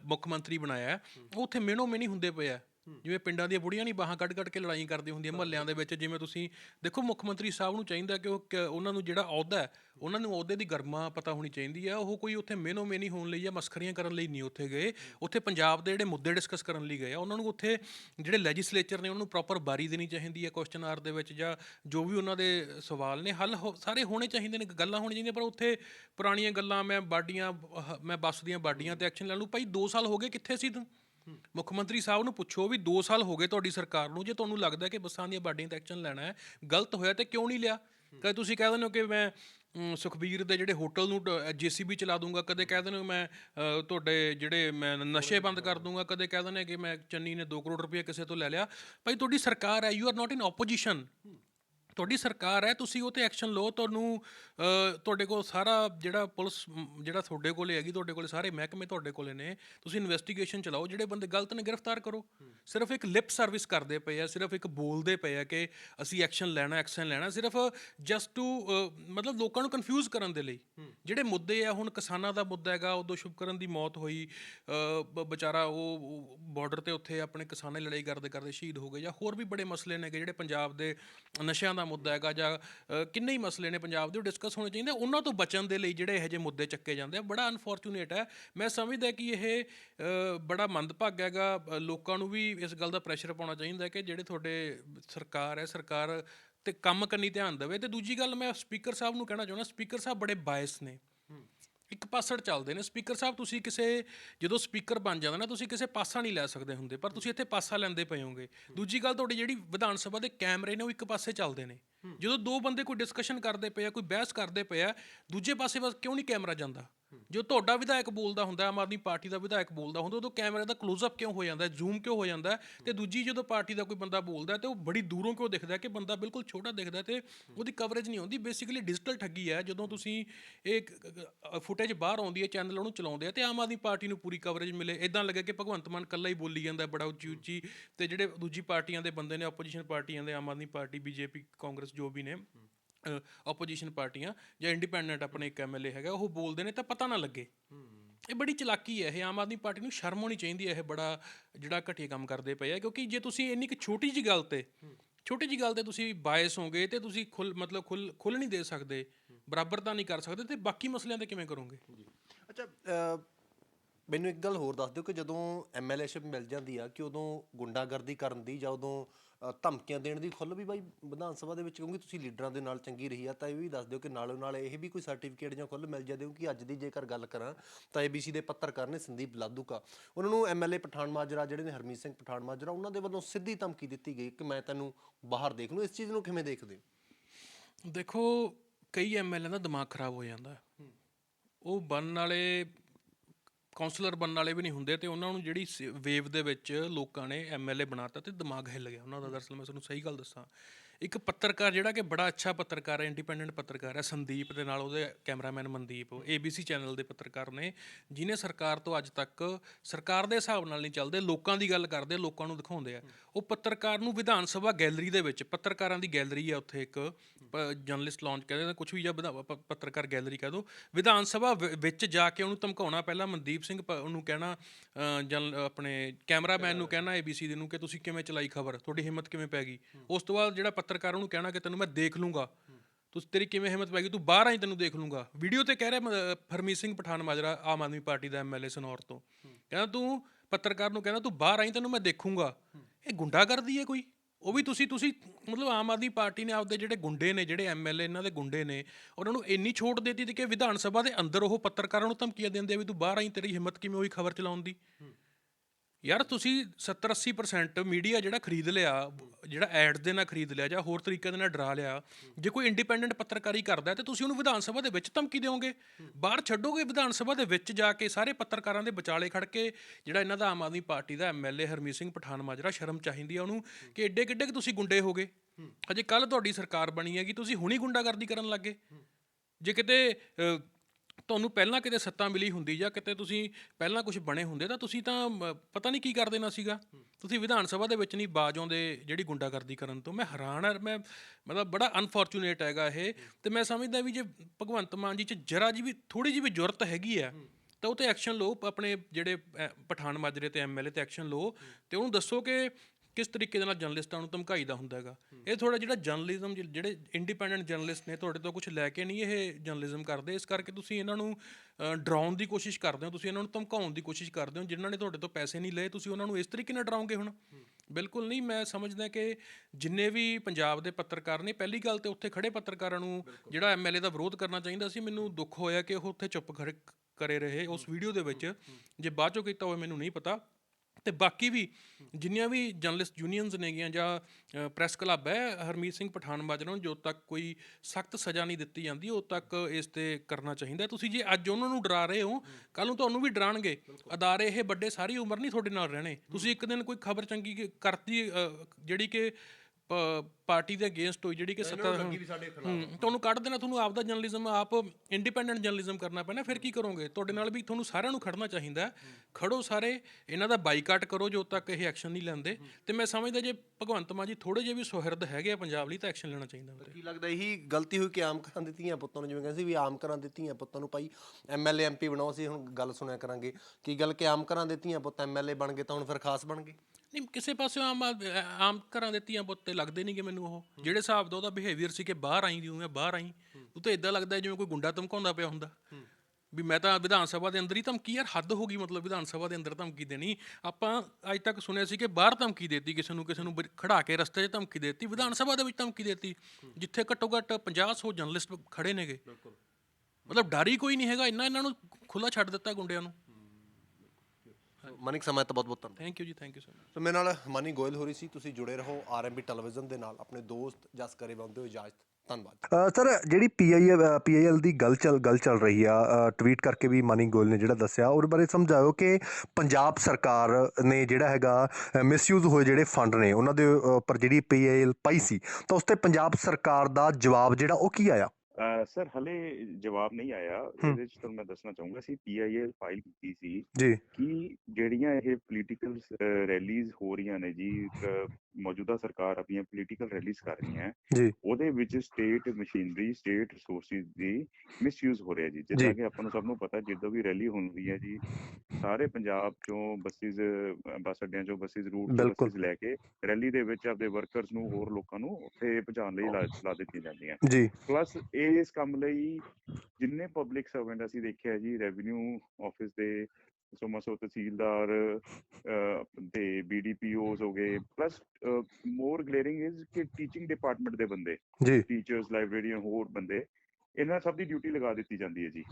ਮੁੱਖ ਮੰਤਰੀ ਬਣਾਇਆ, ਉਹ ਉੱਥੇ ਮਿਹਨੋ ਮਿਹਨੀ ਹੁੰਦੇ ਪਏ ਆ। ਜਿਵੇਂ ਪਿੰਡਾਂ ਦੀਆਂ ਬੁੜੀਆਂ ਨਹੀਂ ਬਾਹਾਂ ਕੱਢ ਕੱਢ ਕੇ ਲੜਾਈ ਕਰਦੀਆਂ ਹੁੰਦੀਆਂ ਮਹੱਲਿਆਂ ਦੇ ਵਿੱਚ ਜਿਵੇਂ ਤੁਸੀਂ ਦੇਖੋ ਮੁੱਖ ਮੰਤਰੀ ਸਾਹਿਬ ਨੂੰ ਚਾਹੀਦਾ ਕਿ ਉਹ ਉਹਨਾਂ ਨੂੰ ਜਿਹੜਾ ਅਹੁਦਾ ਹੈ ਉਹਨਾਂ ਨੂੰ ਅਹੁਦੇ ਦੀ ਗਰਮਾ ਪਤਾ ਹੋਣੀ ਚਾਹੀਦੀ ਹੈ। ਉਹ ਕੋਈ ਉੱਥੇ ਮਿਹਨੋ ਮਿਹਨੀ ਹੋਣ ਲਈ ਜਾਂ ਮਸਖਰੀਆਂ ਕਰਨ ਲਈ ਨਹੀਂ ਉੱਥੇ ਗਏ। ਉੱਥੇ ਪੰਜਾਬ ਦੇ ਜਿਹੜੇ ਮੁੱਦੇ ਡਿਸਕਸ ਕਰਨ ਲਈ ਗਏ ਆ। ਉਹਨਾਂ ਨੂੰ ਉੱਥੇ ਜਿਹੜੇ ਲੈਜਿਸਲੇਚਰ ਨੇ ਉਹਨਾਂ ਨੂੰ ਪ੍ਰੋਪਰ ਬਾਰੀ ਦੇਣੀ ਚਾਹੀਦੀ ਹੈ ਕੁਐਸਚਨ ਆਰ ਦੇ ਵਿੱਚ ਜਾਂ ਜੋ ਵੀ ਉਹਨਾਂ ਦੇ ਸਵਾਲ ਨੇ ਹੱਲ ਸਾਰੇ ਹੋਣੇ ਚਾਹੀਦੇ ਨੇ ਗੱਲਾਂ ਹੋਣੀਆਂ ਚਾਹੀਦੀਆਂ ਪਰ ਉੱਥੇ ਪੁਰਾਣੀਆਂ ਗੱਲਾਂ ਮੈਂ ਬਾਡੀਆਂ ਮੈਂ ਬੱਸ ਦੀਆਂ ਬਾਡੀਆਂ ਤੇ ਐਕਸ਼ਨ ਲੈ ਲੂ ਭਾਈ 2 ਸਾਲ ਹੋ ਗਏ ਕਿੱਥੇ ਸੀ ਤੂੰ? ਮੁੱਖ ਮੰਤਰੀ ਸਾਹਿਬ ਨੂੰ ਪੁੱਛੋ ਵੀ 2 ਸਾਲ ਹੋ ਗਏ ਤੁਹਾਡੀ ਸਰਕਾਰ ਨੂੰ, ਜੇ ਤੁਹਾਨੂੰ ਲੱਗਦਾ ਕਿ ਬੱਸਾਂ ਦੀਆਂ ਬਾਡੀਆਂ ਤੇ ਐਕਸ਼ਨ ਲੈਣਾ ਹੈ, ਗਲਤ ਹੋਇਆ ਤੇ ਕਿਉਂ ਨਹੀਂ ਲਿਆ? ਕਦੇ ਤੁਸੀਂ ਕਹਿ ਦਿੰਦੇ ਹੋ ਕਿ ਮੈਂ ਸੁਖਬੀਰ ਦੇ ਜਿਹੜੇ ਹੋਟਲ ਨੂੰ ਜੀਸੀਬੀ ਚਲਾ ਦੂੰਗਾ, ਕਦੇ ਕਹਿ ਦਿੰਦੇ ਹੋ ਮੈਂ ਤੁਹਾਡੇ ਜਿਹੜੇ ਮੈਂ ਨਸ਼ੇ ਬੰਦ ਕਰ ਦੂੰਗਾ, ਕਦੇ ਕਹਿ ਦਿੰਦੇ ਕਿ ਮੈਂ ਚੰਨੀ ਨੇ 2 ਕਰੋੜ ਰੁਪਏ ਕਿਸੇ ਤੋਂ ਲੈ ਲਿਆ। ਭਾਈ ਤੁਹਾਡੀ ਸਰਕਾਰ ਹੈ you are not in opposition ਤੁਹਾਡੀ ਸਰਕਾਰ ਹੈ, ਤੁਸੀਂ ਉਹ ਤੇ ਐਕਸ਼ਨ ਲਓ, ਤੁਹਾਨੂੰ ਤੁਹਾਡੇ ਕੋਲ ਸਾਰਾ ਜਿਹੜਾ ਪੁਲਿਸ ਜਿਹੜਾ ਤੁਹਾਡੇ ਕੋਲੇ ਹੈਗੀ, ਤੁਹਾਡੇ ਕੋਲੇ ਸਾਰੇ ਮਹਿਕਮੇ ਤੁਹਾਡੇ ਕੋਲੇ ਨੇ, ਤੁਸੀਂ ਇਨਵੈਸਟੀਗੇਸ਼ਨ ਚਲਾਓ, ਜਿਹੜੇ ਬੰਦੇ ਗਲਤ ਨੇ, ਗ੍ਰਿਫਤਾਰ ਕਰੋ। ਸਿਰਫ ਇੱਕ ਲਿਪ ਸਰਵਿਸ ਕਰਦੇ ਪਏ ਆ, ਸਿਰਫ ਇੱਕ ਬੋਲਦੇ ਪਏ ਆ ਕਿ ਅਸੀਂ ਐਕਸ਼ਨ ਲੈਣਾ ਐਕਸ਼ਨ ਲੈਣਾ, ਸਿਰਫ ਜਸਟ ਟੂ ਮਤਲਬ ਲੋਕਾਂ ਨੂੰ ਕਨਫਿਊਜ਼ ਕਰਨ ਦੇ ਲਈ। ਜਿਹੜੇ ਮੁੱਦੇ ਆ, ਹੁਣ ਕਿਸਾਨਾਂ ਦਾ ਮੁੱਦਾ ਹੈਗਾ, ਉਦੋਂ ਸ਼ੁਭਕਰਨ ਦੀ ਮੌਤ ਹੋਈ ਵਿਚਾਰਾ ਉਹ ਬਾਰਡਰ ਤੇ ਉੱਥੇ ਆਪਣੇ ਕਿਸਾਨਾਂ ਦੀ ਲੜਾਈ ਕਰਦੇ ਕਰਦੇ ਸ਼ਹੀਦ ਹੋ ਗਏ, ਜਾਂ ਹੋਰ ਵੀ ਬੜੇ ਮਸਲੇ ਨੇਗੇ ਜਿਹੜੇ ਪੰਜਾਬ ਦੇ ਨਸ਼ਿਆਂ ਦਾ ਮੁੱਦਾ ਹੈਗਾ ਜਾਂ ਕਿੰਨੇ ਹੀ ਮਸਲੇ ਨੇ ਪੰਜਾਬ ਦੇ ਉਹ ਡਿਸਕਸ ਹੋਣੇ ਚਾਹੀਦੇ, ਉਹਨਾਂ ਤੋਂ ਬਚਣ ਦੇ ਲਈ ਜਿਹੜੇ ਇਹੋ ਜਿਹੇ ਮੁੱਦੇ ਚੱਕੇ ਜਾਂਦੇ ਆ, ਬੜਾ ਅਨਫੋਰਚੂਨੇਟ ਹੈ। ਮੈਂ ਸਮਝਦਾ ਕਿ ਇਹ ਬੜਾ ਮੰਦਭਾਗ ਹੈਗਾ ਲੋਕਾਂ ਨੂੰ ਵੀ ਇਸ ਗੱਲ ਦਾ ਪ੍ਰੈਸ਼ਰ ਪਾਉਣਾ ਚਾਹੀਦਾ ਕਿ ਜਿਹੜੇ ਤੁਹਾਡੇ ਸਰਕਾਰ ਹੈ, ਸਰਕਾਰ ਤੇ ਕੰਮ ਕਰਨੀ ਧਿਆਨ ਦੇਵੇ। ਤੇ ਦੂਜੀ ਗੱਲ ਮੈਂ ਸਪੀਕਰ ਸਾਹਿਬ ਨੂੰ ਕਹਿਣਾ ਚਾਹੁੰਦਾ ਸਪੀਕਰ ਸਾਹਿਬ ਬੜੇ ਬਾਇਸ ਨੇ। ਇੱਕ ਪਾਸੜ ਚੱਲਦੇ ਨੇ। ਸਪੀਕਰ ਸਾਹਿਬ ਤੁਸੀਂ ਕਿਸੇ ਜਦੋਂ ਸਪੀਕਰ ਬਣ ਜਾਂਦਾ ਨਾ ਤੁਸੀਂ ਕਿਸੇ ਪਾਸਾ ਨਹੀਂ ਲੈ ਸਕਦੇ ਹੁੰਦੇ ਪਰ ਤੁਸੀਂ ਇੱਥੇ ਪਾਸਾ ਲੈਂਦੇ ਪਏ ਹੋਗੇ। ਦੂਜੀ ਗੱਲ ਤੁਹਾਡੀ ਜਿਹੜੀ ਵਿਧਾਨ ਸਭਾ ਦੇ ਕੈਮਰੇ ਨੇ ਉਹ ਇੱਕ ਪਾਸੇ ਚੱਲਦੇ ਨੇ। ਜਦੋਂ ਦੋ ਬੰਦੇ ਕੋਈ ਡਿਸਕਸ਼ਨ ਕਰਦੇ ਪਏ ਆ ਕੋਈ ਬਹਿਸ ਕਰਦੇ ਪਏ ਆ ਦੂਜੇ ਪਾਸੇ ਬਸ ਕਿਉਂ ਨਹੀਂ ਕੈਮਰਾ ਜਾਂਦਾ? ਜੋ ਤੁਹਾਡਾ ਵਿਧਾਇਕ ਬੋਲਦਾ ਹੁੰਦਾ ਆਮ ਆਦਮੀ ਪਾਰਟੀ ਦਾ ਵਿਧਾਇਕ ਬੋਲਦਾ ਹੁੰਦਾ, ਉਦੋਂ ਕੈਮਰੇ ਦਾ ਕਲੋਜ਼-ਅਪ ਕਿਉਂ ਹੋ ਜਾਂਦਾ ਜ਼ੂਮ ਕਿਉਂ ਹੋ ਜਾਂਦਾ ਤੇ ਦੂਜੀ ਜਦੋਂ ਪਾਰਟੀ ਦਾ ਕੋਈ ਬੰਦਾ ਬੋਲਦਾ ਤੇ ਉਹ ਬੜੀ ਦੂਰੋਂ ਕਿਉਂ ਦਿਖਦਾ ਕਿ ਬੰਦਾ ਬਿਲਕੁਲ ਛੋਟਾ ਦਿਖਦਾ ਤੇ ਉਹਦੀ ਕਵਰੇਜ ਨਹੀਂ ਹੁੰਦੀ ਬੇਸਿਕਲੀ ਡਿਜੀਟਲ ਠੱਗੀ ਹੈ, ਜਦੋਂ ਤੁਸੀਂ ਇਹ ਫੁਟੇਜ ਬਾਹਰ ਆਉਂਦੀ ਹੈ ਚੈਨਲ ਉਹਨੂੰ ਚਲਾਉਂਦੇ ਆ ਤੇ ਆਮ ਆਦਮੀ ਪਾਰਟੀ ਨੂੰ ਪੂਰੀ ਕਵਰੇਜ ਮਿਲੇ ਇਦਾਂ ਲੱਗੇ ਕਿ ਭਗਵੰਤ ਮਾਨ ਕੱਲਾ ਹੀ ਬੋਲੀ ਜਾਂਦਾ ਬੜਾ ਉੱਚੀ ਉੱਚੀ, ਤੇ ਜਿਹੜੇ ਦੂਜੀ ਪਾਰਟੀਆਂ ਦੇ ਬੰਦੇ ਨੇ ਆਪੋਜੀਸ਼ਨ ਪਾਰਟੀਆਂ ਦੇ, ਆਮ ਆਦਮੀ ਪਾਰਟੀ, ਬੀਜੇਪੀ, ਕਾਂਗਰਸ, ਜੋ ਵੀ ਨੇ ਆਪੋਜੀਸ਼ਨ ਪਾਰਟੀਆਂ ਜਾਂ ਇੰਡੀਪੈਂਡੈਂਟ ਆਪਣੇ ਇੱਕ ਐਮਐਲਏ ਹੈਗਾ, ਉਹ ਬੋਲਦੇ ਨੇ ਤਾਂ ਪਤਾ ਨਾ ਲੱਗੇ। ਇਹ ਬੜੀ ਚਲਾਕੀ ਹੈ, ਇਹ ਆਮ ਆਦਮੀ ਪਾਰਟੀ ਨੂੰ ਸ਼ਰਮ ਹੋਣੀ ਚਾਹੀਦੀ ਹੈ, ਇਹ ਬੜਾ ਜਿਹੜਾ ਘਟੀਆ ਕੰਮ ਕਰਦੇ ਪਏ ਆ, ਕਿਉਂਕਿ ਜੇ ਤੁਸੀਂ ਇੰਨੀ ਕਿ ਛੋਟੀ ਜੀ ਗੱਲ ਤੇ, ਛੋਟੀ ਜੀ ਗੱਲ ਤੇ ਤੁਸੀਂ ਬਾਇਸ ਹੋਗੇ ਤੇ ਤੁਸੀਂ ਖੁੱਲ, ਮਤਲਬ ਖੁੱਲ ਖੁੱਲ ਨਹੀਂ ਦੇ ਸਕਦੇ ਬਰਾਬਰਤਾ ਨਹੀਂ ਕਰ ਸਕਦੇ ਤੇ ਬਾਕੀ ਮਸਲਿਆਂ ਤੇ ਕਿਵੇਂ ਕਰੋਗੇ? ਅੱਛਾ ਮੈਨੂੰ ਇੱਕ ਗੱਲ ਹੋਰ ਦੱਸ ਦਿਓ ਕਿ ਜਦੋਂ ਐਮਐਲਏਸ਼ਿਪ ਮਿਲ ਜਾਂਦੀ ਆ, ਕਿ ਉਦੋਂ ਗੁੰਡਾਗਰਦੀ ਕਰਨ ਦੀ ਜਾਂ ਉਦੋਂ ਧਮਕੀਆਂ ਦੇਣ ਦੀ ਖੁੱਲ੍ਹ ਵੀ ਬਾਈ ਵਿਧਾਨ ਸਭਾ ਦੇ ਵਿੱਚ, ਕਿਉਂਕਿ ਤੁਸੀਂ ਲੀਡਰਾਂ ਦੇ ਨਾਲ ਚੰਗੀ ਰਹੀ ਆ, ਤਾਂ ਇਹ ਵੀ ਦੱਸ ਦਿਓ ਕਿ ਨਾਲੋਂ ਨਾਲ ਇਹ ਵੀ ਕੋਈ ਸਰਟੀਫਿਕੇਟ ਜਾਂ ਖੁੱਲ੍ਹ ਮਿਲ ਜਾਂਦੇ ਕਿਉਂਕਿ ਅੱਜ ਦੀ ਜੇਕਰ ਗੱਲ ਕਰਾਂ, ਤਾਂ ਏਬੀਸੀ ਦੇ ਪੱਤਰਕਾਰ ਨੇ ਸੰਦੀਪ ਲਾਦੂਕਾ, ਉਹਨਾਂ ਨੂੰ ਐਮਐਲਏ ਪਠਾਨ ਮਾਜਰਾ, ਜਿਹੜੇ ਨੇ ਹਰਮੀਤ ਸਿੰਘ ਪਠਾਨ ਮਾਜਰਾ, ਉਹਨਾਂ ਦੇ ਵੱਲੋਂ ਸਿੱਧੀ ਧਮਕੀ ਦਿੱਤੀ ਗਈ ਕਿ ਮੈਂ ਤੈਨੂੰ ਬਾਹਰ ਦੇਖ ਲੂੰ, ਇਸ ਚੀਜ਼ ਨੂੰ ਕਿਵੇਂ ਦੇਖਦੇ ਦੇਖੋ, ਕਈ ਐਮਐਲਏ ਦਾ ਦਿਮਾਗ ਖਰਾਬ ਹੋ ਜਾਂਦਾ। ਉਹ ਬਣਨ ਵਾਲੇ ਕਾਉਂਸਲਰ ਬਣਨ ਵਾਲੇ ਵੀ ਨਹੀਂ ਹੁੰਦੇ ਤੇ ਉਹਨਾਂ ਨੂੰ ਜਿਹੜੀ ਵੇਵ ਦੇ ਵਿੱਚ ਲੋਕਾਂ ਨੇ ਐਮਐਲਏ ਬਣਾਤਾ ਤੇ ਦਿਮਾਗ ਹਿੱਲ ਗਿਆ। ਉਹਨਾਂ ਦਾ ਦਰਅਸਲ ਮੈਂ ਤੁਹਾਨੂੰ ਸਹੀ ਗੱਲ ਦੱਸਾਂ। ਇੱਕ ਪੱਤਰਕਾਰ ਜਿਹੜਾ ਕਿ ਬੜਾ ਅੱਛਾ ਪੱਤਰਕਾਰ ਹੈ ਇੰਡੀਪੈਂਡੈਂਟ ਪੱਤਰਕਾਰ ਹੈ, ਸੰਦੀਪ ਦੇ ਨਾਲ ਉਹਦੇ ਕੈਮਰਾਮੈਨ ਮਨਦੀਪ ਏਬੀਸੀ ਚੈਨਲ ਦੇ ਪੱਤਰਕਾਰ ਨੇ ਜਿਨੇ ਸਰਕਾਰ ਤੋਂ ਅੱਜ ਤੱਕ ਸਰਕਾਰ ਦੇ ਹਿਸਾਬ ਨਾਲ ਨਹੀਂ ਚੱਲਦੇ, ਲੋਕਾਂ ਦੀ ਗੱਲ ਕਰਦੇ, ਲੋਕਾਂ ਨੂੰ ਦਿਖਾਉਂਦੇ ਆ। ਉਹ ਪੱਤਰਕਾਰ ਨੂੰ ਵਿਧਾਨ ਸਭਾ ਗੈਲਰੀ ਦੇ ਵਿੱਚ, ਪੱਤਰਕਾਰਾਂ ਦੀ ਗੈਲਰੀ ਹੈ ਉੱਥੇ ਇੱਕ ਜਰਨਲਿਸਟ ਲਾਂਚ ਕਹਿੰਦੇ ਨੇ ਕੁਝ ਵੀ ਜਾਂ ਵਿਧਾ- ਪ- ਪੱਤਰਕਾਰ ਗੈਲਰੀ ਕਹਿ ਦੋ, ਵਿਧਾਨ ਸਭਾ ਵਿ- ਵਿੱਚ ਜਾ ਕੇ ਉਹਨੂੰ ਧਮਕਾਉਣਾ, ਪਹਿਲਾਂ ਮਨਦੀਪ ਸਿੰਘ ਪ- ਉਹਨੂੰ ਕਹਿਣਾ ਜਨ, ਆਪਣੇ ਕੈਮਰਾਮੈਨ ਨੂੰ ਕਹਿਣਾ ਏਬੀਸੀ ਦੇ ਨੂੰ ਕਿ ਤੁਸੀਂ ਕਿਵੇਂ ਚਲਾਈ ਖਬਰ, ਤੁਹਾਡੀ ਹਿੰਮਤ ਕਿਵੇਂ ਪੈ ਗਈ? ਉਸ ਤੋਂ ਬਾਅਦ ਜਿਹੜਾ ਪੱਤਰਕਾਰ ਉਹਨੂੰ ਕਹਿਣਾ ਕਿ ਤੈਨੂੰ ਮੈਂ ਦੇਖ ਲੂੰਗਾ। ਤੁਸੀਂ ਤੇਰੀ ਕਿਵੇਂ ਹਿੰਮਤ ਪੈ ਤੂੰ ਬਾਹਰ ਆਈ ਤੈਨੂੰ ਦੇਖ ਲੂੰਗਾ। ਵੀਡੀਓ ਤੇ ਕਹਿ ਰਿਹਾ, ਮ- ਸਿੰਘ ਪਠਾਨ ਮਾਜਰਾ, ਆਮ ਆਦਮੀ ਪਾਰਟੀ ਦਾ ਐਮਐਲਏ ਸਨੌਰ ਤੋਂ। ਕਹਿੰਦਾ, ਤੂੰ ਪੱਤਰਕਾਰ ਨੂੰ ਕਹਿੰਦਾ, ਤੂੰ ਬਾਹਰ ਆਈ ਤੈਨੂੰ ਮੈਂ ਦੇਖੂੰਗਾ। ਇਹ ਗੁੰਡਾਗਰਦੀ ਹੈ ਕੋਈ? ਉਹ ਵੀ ਤੁਸੀਂ ਤੁਸੀਂ ਮਤਲਬ ਆਮ ਆਦਮੀ ਪਾਰਟੀ ਨੇ ਆਪਦੇ ਜਿਹੜੇ ਗੁੰਡੇ ਨੇ, ਜਿਹੜੇ ਐਮਐਲਏ ਇਹਨਾਂ ਦੇ ਗੁੰਡੇ ਨੇ, ਉਹਨਾਂ ਨੂੰ ਇੰਨੀ ਛੋਟ ਦਿੱਤੀ ਕਿ ਵਿਧਾਨ ਸਭਾ ਦੇ ਅੰਦਰ ਉਹ ਪੱਤਰਕਾਰਾਂ ਨੂੰ ਧਮਕੀਆਂ ਦਿੰਦੇ ਆ ਵੀ ਤੂੰ ਬਾਹਰ ਆਈ ਤੇਰੀ ਹਿੰਮਤ ਕਿਵੇਂ ਹੋਈ ਖਬਰ ਚਲਾਉਣ ਦੀ? ਯਾਰ ਤੁਸੀਂ 70 80% ਮੀਡੀਆ ਜਿਹੜਾ ਖਰੀਦ ਲਿਆ, ਜਿਹੜਾ ਐਡ ਦੇ ਨਾਲ ਖਰੀਦ ਲਿਆ ਜਾਂ ਹੋਰ ਤਰੀਕੇ ਦੇ ਨਾਲ ਡਰਾ ਲਿਆ, ਜੇ ਕੋਈ ਇੰਡੀਪੈਂਡੈਂਟ ਪੱਤਰਕਾਰੀ ਕਰਦਾ ਹੈ ਤੇ ਤੁਸੀਂ ਉਹਨੂੰ ਵਿਧਾਨ ਸਭਾ ਦੇ ਵਿੱਚ ਧਮਕੀ ਦਿਓਗੇ। ਬਾਹਰ ਛੱਡੋਗੇ ਵਿਧਾਨ ਸਭਾ ਦੇ ਵਿੱਚ ਜਾ ਕੇ ਸਾਰੇ ਪੱਤਰਕਾਰਾਂ ਦੇ ਵਿਚਾਲੇ ਖੜ ਕੇ ਜਿਹੜਾ ਇਹਨਾਂ ਦਾ ਆਮ ਆਦਮੀ ਪਾਰਟੀ ਦਾ ਐਮਐਲਏ ਹਰਮੀਤ ਸਿੰਘ ਪਠਾਨ ਮਾਜਰਾ ਸ਼ਰਮ ਚਾਹੀਦੀ ਆ ਉਹਨੂੰ ਕਿ ਐਡੇ ਕਿੱਡੇ ਕਿ ਤੁਸੀਂ ਗੁੰਡੇ ਹੋਗੇ ਅਜੇ ਕੱਲ ਤੁਹਾਡੀ ਸਰਕਾਰ ਬਣੀ ਹੈਗੀ, ਤੁਸੀਂ ਹੁਣੀ ਗੁੰਡਾਗਰਦੀ ਕਰਨ ਲੱਗੇ ਜੇ ਕਿਤੇ ਤੁਹਾਨੂੰ ਪਹਿਲਾਂ ਕਿਤੇ ਸੱਤਾ ਮਿਲੀ ਹੁੰਦੀ ਜਾਂ ਕਿਤੇ ਤੁਸੀਂ ਪਹਿਲਾਂ ਕੁਝ ਬਣੇ ਹੁੰਦੇ ਤਾਂ ਤੁਸੀਂ ਤਾਂ ਮ, ਪਤਾ ਨਹੀਂ ਕੀ ਕਰ ਦੇਣਾ ਸੀਗਾ। ਤੁਸੀਂ ਵਿਧਾਨ ਸਭਾ ਦੇ ਵਿੱਚ ਨਹੀਂ ਬਾਜ ਆਉਂਦੇ ਜਿਹੜੀ ਗੁੰਡਾਗਰਦੀ ਕਰਨ ਤੋਂ। ਮੈਂ ਹੈਰਾਨ ਹਾਂ ਮੈਂ ਮਤਲਬ ਬੜਾ ਅਨਫੋਰਚੂਨੇਟ ਹੈਗਾ ਇਹ। ਤੇ ਮੈਂ ਸਮਝਦਾ ਵੀ ਜੇ ਭਗਵੰਤ ਮਾਨ ਜੀ ਚ ਜਰਾ ਜੀ ਵੀ ਥੋੜੀ ਜੀ ਵੀ ਜ਼ਰੂਰਤ ਹੈਗੀ ਆ ਤਾਂ ਉਹ ਤੇ ਐਕਸ਼ਨ ਲਓ ਆਪਣੇ ਜਿਹੜੇ ਅ, ਪਠਾਨ ਮਾਜਰੇ ਤੇ ਐਮਐਲਏ ਤੇ ਐਕਸ਼ਨ ਲਓ। ਤੇ ਉਹਨੂੰ ਦੱਸੋ ਕਿ ਕਿਸ ਤਰੀਕੇ ਦੇ ਨਾਲ ਜਰਨਲਿਸਟਾਂ ਨੂੰ ਧਮਕਾਈਦਾ ਹੁੰਦਾ ਹੈਗਾ। ਇਹ ਥੋੜਾ ਜਿਹੜਾ ਜਰਨਲਿਜ਼ਮ ਜਿਹੜੇ ਇੰਡੀਪੈਂਡੈਂਟ ਜਰਨਲਿਸਟ ਨੇ ਤੁਹਾਡੇ ਤੋਂ ਕੁਝ ਲੈ ਕੇ ਨਹੀਂ ਇਹ ਜਰਨਲਿਜ਼ਮ ਕਰਦੇ। ਇਸ ਕਰਕੇ ਤੁਸੀਂ ਇਹਨਾਂ ਨੂੰ ਡਰਾਉਣ ਦੀ ਕੋਸ਼ਿਸ਼ ਕਰਦੇ ਹੋ। ਤੁਸੀਂ ਇਹਨਾਂ ਨੂੰ ਧਮਕਾਉਣ ਦੀ ਕੋਸ਼ਿਸ਼ ਕਰਦੇ ਹੋ। ਜਿਨ੍ਹਾਂ ਨੇ ਤੁਹਾਡੇ ਤੋਂ ਪੈਸੇ ਨਹੀਂ ਲਏ, ਤੁਸੀਂ ਉਹਨਾਂ ਨੂੰ ਇਸ ਤਰੀਕੇ ਨਾਲ ਡਰਾਉਂਗੇ ਹੁਣ? ਬਿਲਕੁਲ ਨਹੀਂ। ਮੈਂ ਸਮਝਦਾ ਕਿ ਜਿੰਨੇ ਵੀ ਪੰਜਾਬ ਦੇ ਪੱਤਰਕਾਰ ਨੇ, ਪਹਿਲੀ ਗੱਲ ਤੇ ਉੱਥੇ ਖੜੇ ਪੱਤਰਕਾਰਾਂ ਨੂੰ ਜਿਹੜਾ ਐਮਐਲਏ ਦਾ ਵਿਰੋਧ ਕਰਨਾ ਚਾਹੀਦਾ ਸੀ, ਮੈਨੂੰ ਦੁੱਖ ਹੋਇਆ ਕਿ ਉਹ ਉੱਥੇ ਚੁੱਪ ਖੜੇ ਕਰੇ ਰਹੇ। ਉਸ ਵੀਡੀਓ ਦੇ ਵਿੱਚ, ਜੇ ਬਾਅਦ ਚੋਂ ਕੀਤਾ ਹੋਵੇ ਮੈਨੂੰ ਨਹੀਂ ਪਤਾ। ਤੇ ਬਾਕੀ ਵੀ ਜਿੰਨੀਆਂ ਵੀ ਜਰਨਲਿਸਟ ਯੂਨੀਅਨਸ ਨੇਗੀਆਂ ਜਾਂ ਪ੍ਰੈਸ ਕਲੱਬ ਹੈ, ਹਰਮੀਤ ਸਿੰਘ ਪਠਾਨ ਮਾਜਰਾ ਨੂੰ ਜੋ ਤੱਕ ਕੋਈ ਸਖਤ ਸਜ਼ਾ ਨਹੀਂ ਦਿੱਤੀ ਜਾਂਦੀ ਉਦੋਂ ਤੱਕ ਇਸ ਤੇ ਕਰਨਾ ਚਾਹੀਦਾ। ਤੁਸੀਂ ਜੇ ਅੱਜ ਉਹਨਾਂ ਨੂੰ ਡਰਾ ਰਹੇ ਹੋ ਕੱਲ ਨੂੰ ਤੁਹਾਨੂੰ ਵੀ ਡਰਾਣਗੇ। ਅਦਾਰੇ ਇਹ ਵੱਡੇ ਸਾਰੀ ਉਮਰ ਨਹੀਂ ਤੁਹਾਡੇ ਨਾਲ ਰਹਿਣੇ। ਤੁਸੀਂ ਇੱਕ ਦਿਨ ਕੋਈ ਖਬਰ ਚੰਗੀ ਕਰਤੀ ਜਿਹੜੀ ਕਿ ਪਾਰਟੀ ਦੇ ਅਗੇਂਸਟ ਹੋਈ ਜਿਹੜੀ ਕਿ ਸੱਤਾ ਲੱਗੀ ਵੀ ਸਾਡੇ ਖਿਲਾਫ। ਹੂੰ, ਤੁਹਾਨੂੰ ਕੱਢ ਦੇਣਾ ਤੁਹਾਨੂੰ ਆਪਦਾ ਜਰਨਲਿਜ਼ਮ ਆਪ ਇੰਡੀਪੈਂਡੈਂਟ ਜਰਨਲਿਜ਼ਮ ਕਰਨਾ ਪੈਣਾ ਫਿਰ ਕੀ ਕਰੋਗੇ? ਤੁਹਾਡੇ ਨਾਲ ਵੀ ਤੁਹਾਨੂੰ ਸਾਰਿਆਂ ਨੂੰ ਖੜਨਾ ਚਾਹੀਦਾ ਹੈ। ਖੜੋ ਸਾਰੇ ਇਹਨਾਂ ਦਾ ਬਾਈਕਾਟ ਕਰੋ ਜੋ ਤੱਕ ਇਹ ਐਕਸ਼ਨ ਨਹੀਂ ਲੈਂਦੇ। ਤੇ ਮੈਂ ਸਮਝਦਾ ਜੇ ਭਗਵੰਤ ਮਾਨ ਜੀ ਥੋੜੇ ਜਿਹੇ ਵੀ ਸੁਹਿਰਦ ਹੈਗੇ ਆ ਪੰਜਾਬ ਲਈ ਤਾਂ ਐਕਸ਼ਨ ਲੈਣਾ ਚਾਹੀਦਾ ਵੀਰੇ ਕੀ ਲੱਗਦਾ ਇਹੀ ਗਲਤੀ ਹੋਈ ਕਿ ਆਮ ਘਰਾਂ ਦੇ ਧੀਆਂ ਪੁੱਤਾਂ ਨੂੰ ਜਿਵੇਂ ਕਹਿੰਦੇ ਸੀ ਵੀ ਆਮ ਘਰਾਂ ਦੇ ਧੀਆਂ ਪੁੱਤਾਂ ਨੂੰ ਭਾਈ ਐਮਐਲਏ ਐਮਪੀ ਬਣਾਓ ਸੀ ਹੁਣ ਗੱਲ ਸੁਣਿਆ ਕਰਾਂਗੇ। ਕੀ ਗੱਲ ਕਿ ਆਮ ਘਰਾਂ ਦੇ ਧੀਆਂ ਪੁੱਤ ਐਮਐਲਏ ਬਣ ਗਏ ਤਾਂ ਹੁਣ ਫਿਰ ਖਾਸ ਬਣ ਗਏ? ਨਹੀਂ ਕਿਸੇ ਪਾਸੇ ਆਮ ਆਮ ਘਰਾਂ ਦੇ ਧੀਆਂ ਪੁੱਤ ਤੇ ਲੱਗਦੇ ਨਹੀਂਗੇ ਮੈਨੂੰ ਉਹ। ਜਿਹੜੇ ਹਿਸਾਬ ਦਾ ਉਹਦਾ ਬਿਹੇਵੀਅਰ ਸੀ ਕਿ ਬਾਹਰ ਆਈ ਦੀ ਮੈਂ ਬਾਹਰ ਆਈ। ਉਹ ਤਾਂ ਇਦਾਂ ਲੱਗਦਾ ਜਿਵੇਂ ਕੋਈ ਗੁੰਡਾ ਧਮਕਾਉਂਦਾ ਪਿਆ ਹੁੰਦਾ। ਵੀ ਮੈਂ ਤਾਂ ਵਿਧਾਨ ਸਭਾ ਦੇ ਅੰਦਰ ਹੀ ਧਮਕੀ ਯਾਰ ਹੱਦ ਹੋ ਗਈ ਮਤਲਬ ਵਿਧਾਨ ਸਭਾ ਦੇ ਅੰਦਰ ਧਮਕੀ ਦੇਣੀ। ਆਪਾਂ ਅੱਜ ਤੱਕ ਸੁਣਿਆ ਸੀ ਕਿ ਬਾਹਰ ਧਮਕੀ ਦੇਤੀ ਕਿਸੇ ਨੂੰ ਕਿਸੇ ਨੂੰ ਖੜਾ ਕੇ ਰਸਤੇ 'ਚ ਧਮਕੀ ਦੇਤੀ ਵਿਧਾਨ ਸਭਾ ਦੇ ਵਿੱਚ ਧਮਕੀ ਦੇਤੀ। ਜਿੱਥੇ ਘੱਟੋ ਘੱਟ 50 100 ਜਰਨਲਿਸਟ ਖੜੇ ਨੇਗੇ। ਮਤਲਬ ਡਰ ਹੀ ਕੋਈ ਨਹੀਂ ਹੈਗਾ। ਇੰਨਾ ਇਹਨਾਂ ਨੂੰ ਖੁੱਲਾ ਛੱਡ ਦਿੱਤਾ ਗੁੰਡਿਆਂ ਨੂੰ। ਮਨਿਕ ਸਮਾਂ ਤਾਂ ਬਹੁਤ ਬਹੁਤ ਧੰਨਵਾਦ। ਥੈਂਕ ਯੂ ਜੀ thank you so much so ਮੇਰੇ ਨਾਲ ਮਨੀ ਗੋਇਲ ਹੋ ਰਹੀ ਸੀ ਤੁਸੀਂ ਜੁੜੇ ਰਹੋ ਆਰਐਮਬੀ ਟੈਲੀਵਿਜ਼ਨ ਦੇ ਨਾਲ। ਆਪਣੇ ਦੋਸਤ ਜਸ ਕਰੇ ਬੰਦੇ ਹੋ ਇਜਾਜ਼ਤ ਧੰਨਵਾਦ। ਸਰ ਜਿਹੜੀ ਪੀਆਈਐਲ ਪੀਆਈਐਲ ਦੀ ਗੱਲ ਚੱਲ ਗੱਲ ਚੱਲ ਰਹੀ ਆ ਟਵੀਟ ਕਰਕੇ ਵੀ ਮਨੀ ਗੋਲ ਨੇ ਜਿਹੜਾ ਦੱਸਿਆ ਉਹਦੇ ਬਾਰੇ ਸਮਝਾਇਓ ਕਿ ਪੰਜਾਬ ਸਰਕਾਰ ਨੇ ਜਿਹੜਾ ਹੈਗਾ ਮਿਸਯੂਜ਼ ਹੋਏ ਜਿਹੜੇ ਫੰਡ ਨੇ ਉਹਨਾਂ ਦੇ ਉੱਪਰ ਜਿਹੜੀ ਪੀਆਈਐਲ ਪਾਈ ਸੀ ਤਾਂ ਉਸ ਤੇ ਪੰਜਾਬ ਸਰਕਾਰ ਦਾ ਜਵਾਬ ਜਿਹੜਾ ਉਹ ਕੀ ਆਇਆ? ਸਰ ਹਲੇ ਜਵਾਬ ਨਹੀਂ ਆਇਆ। ਇਹਦੇ ਵਿੱਚ ਤੁਹਾਨੂੰ ਮੈਂ ਦੱਸਣਾ ਚਾਹੂੰਗਾ ਅਸੀਂ ਪੀਆਈਐਲ ਫਾਈਲ ਕੀਤੀ ਸੀ ਜੀ। ਕਿ ਜਿਹੜੀਆਂ ਇਹ ਪੋਲੀਟੀਕਲ ਰੈਲੀਜ਼ ਹੋ ਰਹੀਆਂ ਨੇ ਜੀ ਮੌਜੂਦਾ ਸਰਕਾਰ ਆਪਣੀਆਂ ਪੋਲੀਟੀਕਲ ਰੈਲੀਜ਼ ਕਰ ਰਹੀਆਂ ਹੈ, ਉਹਦੇ ਵਿੱਚ ਸਟੇਟ ਮਸ਼ੀਨਰੀ ਸਟੇਟ ਰਿਸੋਰਸਿਸ ਦੀ ਮਿਸਯੂਜ਼ ਹੋ ਰਿਹਾ ਜੀ ਜਿੱਦਾਂ। ਕਿ ਆਪਾਂ ਨੂੰ ਸਭ ਨੂੰ ਪਤਾ ਜਦੋਂ ਵੀ ਰੈਲੀ ਹੁੰਦੀ ਹੈ ਜੀ ਸਾਰੇ ਪੰਜਾਬ ਚੋਂ ਬੱਸਿਸ ਬੱਸ ਅੱਡਿਆਂ ਚੋਂ ਬੱਸਿਸ ਰੂਟ। ਬੱਸਿਸ ਲੈ ਕੇ ਰੈਲੀ ਦੇ ਵਿੱਚ ਆਪਦੇ ਵਰਕਰਸ ਨੂੰ ਹੋਰ ਲੋਕਾਂ ਨੂੰ ਉੱਥੇ ਪਹੁੰਚਾਉਣ ਲਈ ਲਾ ਦਿੱਤੀਆਂ ਜਾਂਦੀਆਂ ਜੀ ਪਲੱਸ ਇਸ ਕੰਮ ਲਈ ਜਿੰਨੇ ਪਬਲਿਕ ਸਰਵੈਂਟ ਅਸੀਂ ਦੇਖਿਆ ਜੀ ਰੈਵਨਿਊ ਆਫਿਸ ਦੇ ਸੋਮਸੋ ਤਹਿਸੀਲਦਾਰ ਤੇ ਬੀਡੀਪੀਓਜ਼ ਹੋ ਗਏ। ਪਲੱਸ ਮੋਰ ਗਲੇਰਿੰਗ ਇਜ਼ ਕਿ ਟੀਚਿੰਗ ਡਿਪਾਰਟਮੈਂਟ ਦੇ ਬੰਦੇ ਜੀ। ਟੀਚਰਸ ਲਾਇਬ੍ਰੇਰੀਅਨ ਹੋਰ ਬੰਦੇ ਇਹਨਾਂ ਸਭ ਦੀ ਡਿਊਟੀ ਲਗਾ ਦਿੱਤੀ ਜਾਂਦੀ ਹੈ ਜੀ।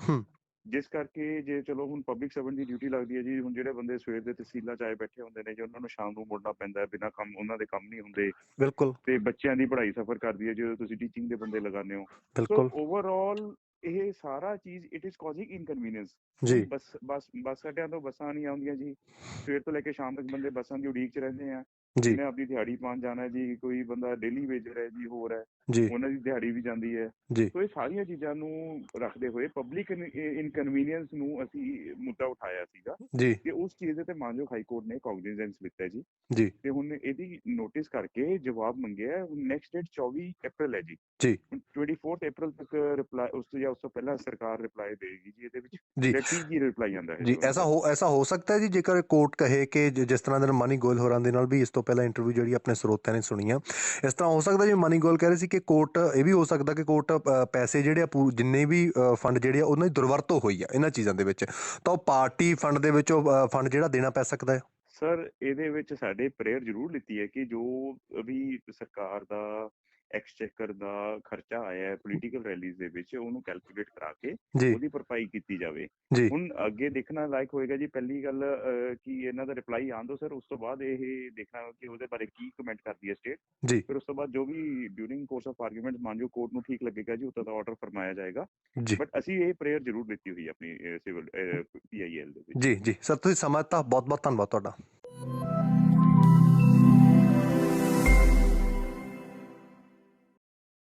ਜਿਸ ਕਰਕੇ ਜੇ ਚਲੋ ਹੁਣ ਪਬਲਿਕ ਸਰਵੈਂਟ ਦੀ ਡਿਊਟੀ ਲੱਗਦੀ ਹੈ ਜੀ ਹੁਣ ਜਿਹੜੇ ਬੰਦੇ ਸਵੇਰ ਦੇ ਤਹਿਸੀਲਾਂ ਚ ਆਏ ਬੈਠੇ ਹੁੰਦੇ ਨੇ ਜੀ ਉਹਨਾਂ ਨੂੰ ਸ਼ਾਮ ਨੂੰ ਮੁੜਨਾ ਪੈਂਦਾ ਹੈ ਬਿਨਾਂ ਕੰਮ ਉਹਨਾਂ ਦੇ ਕੰਮ ਨਹੀਂ ਹੁੰਦੇ। ਬਿਲਕੁਲ। ਤੇ ਬੱਚਿਆਂ ਦੀ ਪੜ੍ਹਾਈ ਸਫਰ ਕਰਦੀ ਹੈ ਜਦੋਂ ਤੁਸੀਂ ਟੀਚਿੰਗ ਦੇ ਬੰਦੇ ਲਗਾਉਂਦੇ ਹੋ। ਬਿਲਕੁਲ। ਓਵਰਆਲ ਇਹ ਸਾਰਾ ਚੀਜ਼ ਇਟ ਇਜ਼ ਕਾਜ਼ਿੰਗ ਇਨਕਨਵੀਨੀਅੰਸ ਜੀ। ਬਸ ਬਸ ਬੱਸ ਅੱਡਿਆਂ ਤੋਂ ਬੱਸਾਂ ਨਹੀਂ ਆਉਂਦੀਆਂ ਜੀ। ਸਵੇਰ ਤੋਂ ਲੈ ਕੇ ਸ਼ਾਮ ਤੱਕ ਬੰਦੇ ਬੱਸਾਂ ਦੀ ਉਡੀਕ 'ਚ ਰਹਿੰਦੇ ਆ। ਜੀ। ਆਪਣੀ ਦਿਹਾੜੀ ਪਾਉਣ ਜਾਣਾ ਜੀ ਕੋਈ ਬੰਦਾ ਡੇਲੀ ਵੇਜਰ ਹੈ ਜੀ ਹੋਰ ਹੈ। ਉਹਨਾਂ ਦੀ ਦਿਹਾੜੀ ਵੀ ਜਾਂਦੀ ਹੈ। ਸੋ ਇਹ ਸਾਰੀਆਂ ਚੀਜ਼ਾਂ ਨੂੰ ਰੱਖਦੇ ਹੋਏ ਪਬਲਿਕ ਇਨਕਨਵੀਨੀਅੰਸ ਨੂੰ ਅਸੀਂ ਮੁੱਦਾ ਉਠਾਇਆ ਸੀਗਾ ਕਿ ਉਸ ਚੀਜ਼ ਦੇ ਤੇ ਮਾਨਯੋਗ ਹਾਈ ਕੋਰਟ ਨੇ ਕੌਗਨੀਜ਼ੈਂਸ ਲਿੱਤਾ ਜੀ। ਜੀ। ਤੇ ਹੁਣ ਇਹਦੀ ਨੋਟਿਸ ਕਰਕੇ ਜਵਾਬ ਮੰਗਿਆ ਹੈ। ਨੈਕਸਟ ਡੇਟ 24 ਅਪ੍ਰੈਲ ਹੈ ਜੀ। ਜੀ। ਹੁਣ 24 ਅਪ੍ਰੈਲ ਤੱਕ ਰਿਪਲਾਈ ਉਸ ਤੋਂ ਜਾਂ ਉਸ ਤੋਂ ਪਹਿਲਾਂ ਸਰਕਾਰ ਰਿਪਲਾਈ ਦੇਗੀ ਜੀ ਇਹਦੇ ਵਿੱਚ। ਜੀ। ਲੈਟੀ ਜੀ ਰਿਪਲਾਈ ਆਂਦਾ ਹੈ ਜੀ ਐਸਾ ਹੋ ਐਸਾ ਹੋ ਸਕਦਾ ਹੈ ਜੀ ਜੇਕਰ ਕੋਰਟ ਕਹੇ ਕਿ ਜਿਸ ਤਰ੍ਹਾਂ ਦੇ ਨਾਲ ਮਨੀ ਗੋਲ ਹੋਰਾਂ ਦੇ ਨਾਲ ਵੀ ਇਸ ਤੋਂ ਪਹਿਲਾਂ ਇੰਟਰਵਿਊ ਜਿਹੜੀ ਆਪਣੇ ਸਰੋਤਿਆਂ ਨੇ ਸੁਣੀ ਆ ਇਸ ਤਰ੍ਹਾਂ ਹੋ ਸਕਦਾ ਜੀ ਮਨੀ ਗੋਲ ਕਹਿ ਰਹੇ ਸੀ ਕਿ ਕੋਰਟ, ਇਹ ਵੀ ਹੋ ਸਕਦਾ ਕਿ ਕੋਰਟ ਪੈਸੇ ਜਿਹੜੇ ਆ ਜਿੰਨੇ ਵੀ ਫੰਡ ਜਿਹੜੇ ਆ, ਉਹਨਾਂ ਦੀ ਦੁਰਵਰਤੋਂ ਹੋਈ ਆ ਇਹਨਾਂ ਚੀਜ਼ਾਂ ਦੇ ਵਿੱਚ। ਤਾਂ ਉਹ ਪਾਰਟੀ ਫੰਡ ਦੇ ਵਿੱਚੋਂ ਫੰਡ ਜਿਹੜਾ ਦੇਣਾ ਪੈ ਸਕਦਾ ਹੈ? ਸਰ, ਇਹਦੇ ਵਿੱਚ ਸਾਡੇ ਪ੍ਰੇਅਰ ਜ਼ਰੂਰ ਲਿੱਤੀ ਹੈ ਕਿ ਜੋ ਵੀ ਸਰਕਾਰ ਦਾ ਐਕਸਚੇਕਰ ਦਾ ਖਰਚਾ ਆਇਆ ਹੈ ਪੋਲੀਟੀਕਲ ਰੈਲੀਜ਼ ਦੇ ਵਿੱਚ ਉਹਨੂੰ ਕੈਲਕੂਲੇਟ ਕਰਾ ਕੇ ਜੀ। ਉਹਦੀ ਭਰਪਾਈ ਕੀਤੀ ਜਾਵੇ। ਜੀ। ਹੁਣ ਅੱਗੇ ਦੇਖਣਾ ਲਾਇਕ ਹੋਏਗਾ ਜੀ ਪਹਿਲੀ ਗੱਲ ਕਿ ਇਹਨਾਂ ਦਾ ਰਿਪਲਾਈ ਆਉਣ ਦੋ ਸਰ ਉਸ ਤੋਂ ਬਾਅਦ ਇਹ ਦੇਖਣਾ ਕਿ ਉਹਦੇ ਬਾਰੇ ਕੀ ਕਮੈਂਟ ਕਰਦੀ ਹੈ ਸਟੇਟ ਜੀ। ਫਿਰ ਉਸ ਤੋਂ ਬਾਅਦ ਜੋ ਵੀ ਡਿਊਰਿੰਗ ਕੋਰਸ ਆਫ ਆਰਗੂਮੈਂਟ ਮਾਨਜੋ ਕੋਰਟ ਨੂੰ ਠੀਕ ਲੱਗੇਗਾ ਜੀ ਦਾ ਆਰਡਰ ਫਰਮਾਇਆ ਜਾਏਗਾ। ਜੀ। ਬਟ ਅਸੀਂ ਇਹ ਪ੍ਰੇਅਰ ਜ਼ਰੂਰ ਦਿੱਤੀ ਹੋਈ ਆਪਣੀ ਸਿਵਲ ਪੀਆਈਐਲ ਦੇ ਵਿੱਚ। ਜੀ ਜੀ। ਸਰ ਤੁਸੀਂ ਸਮਾਂ ਦਿੱਤਾ ਬਹੁਤ ਬਹੁਤ ਧੰਨਵਾਦ ਤੁਹਾਡਾ।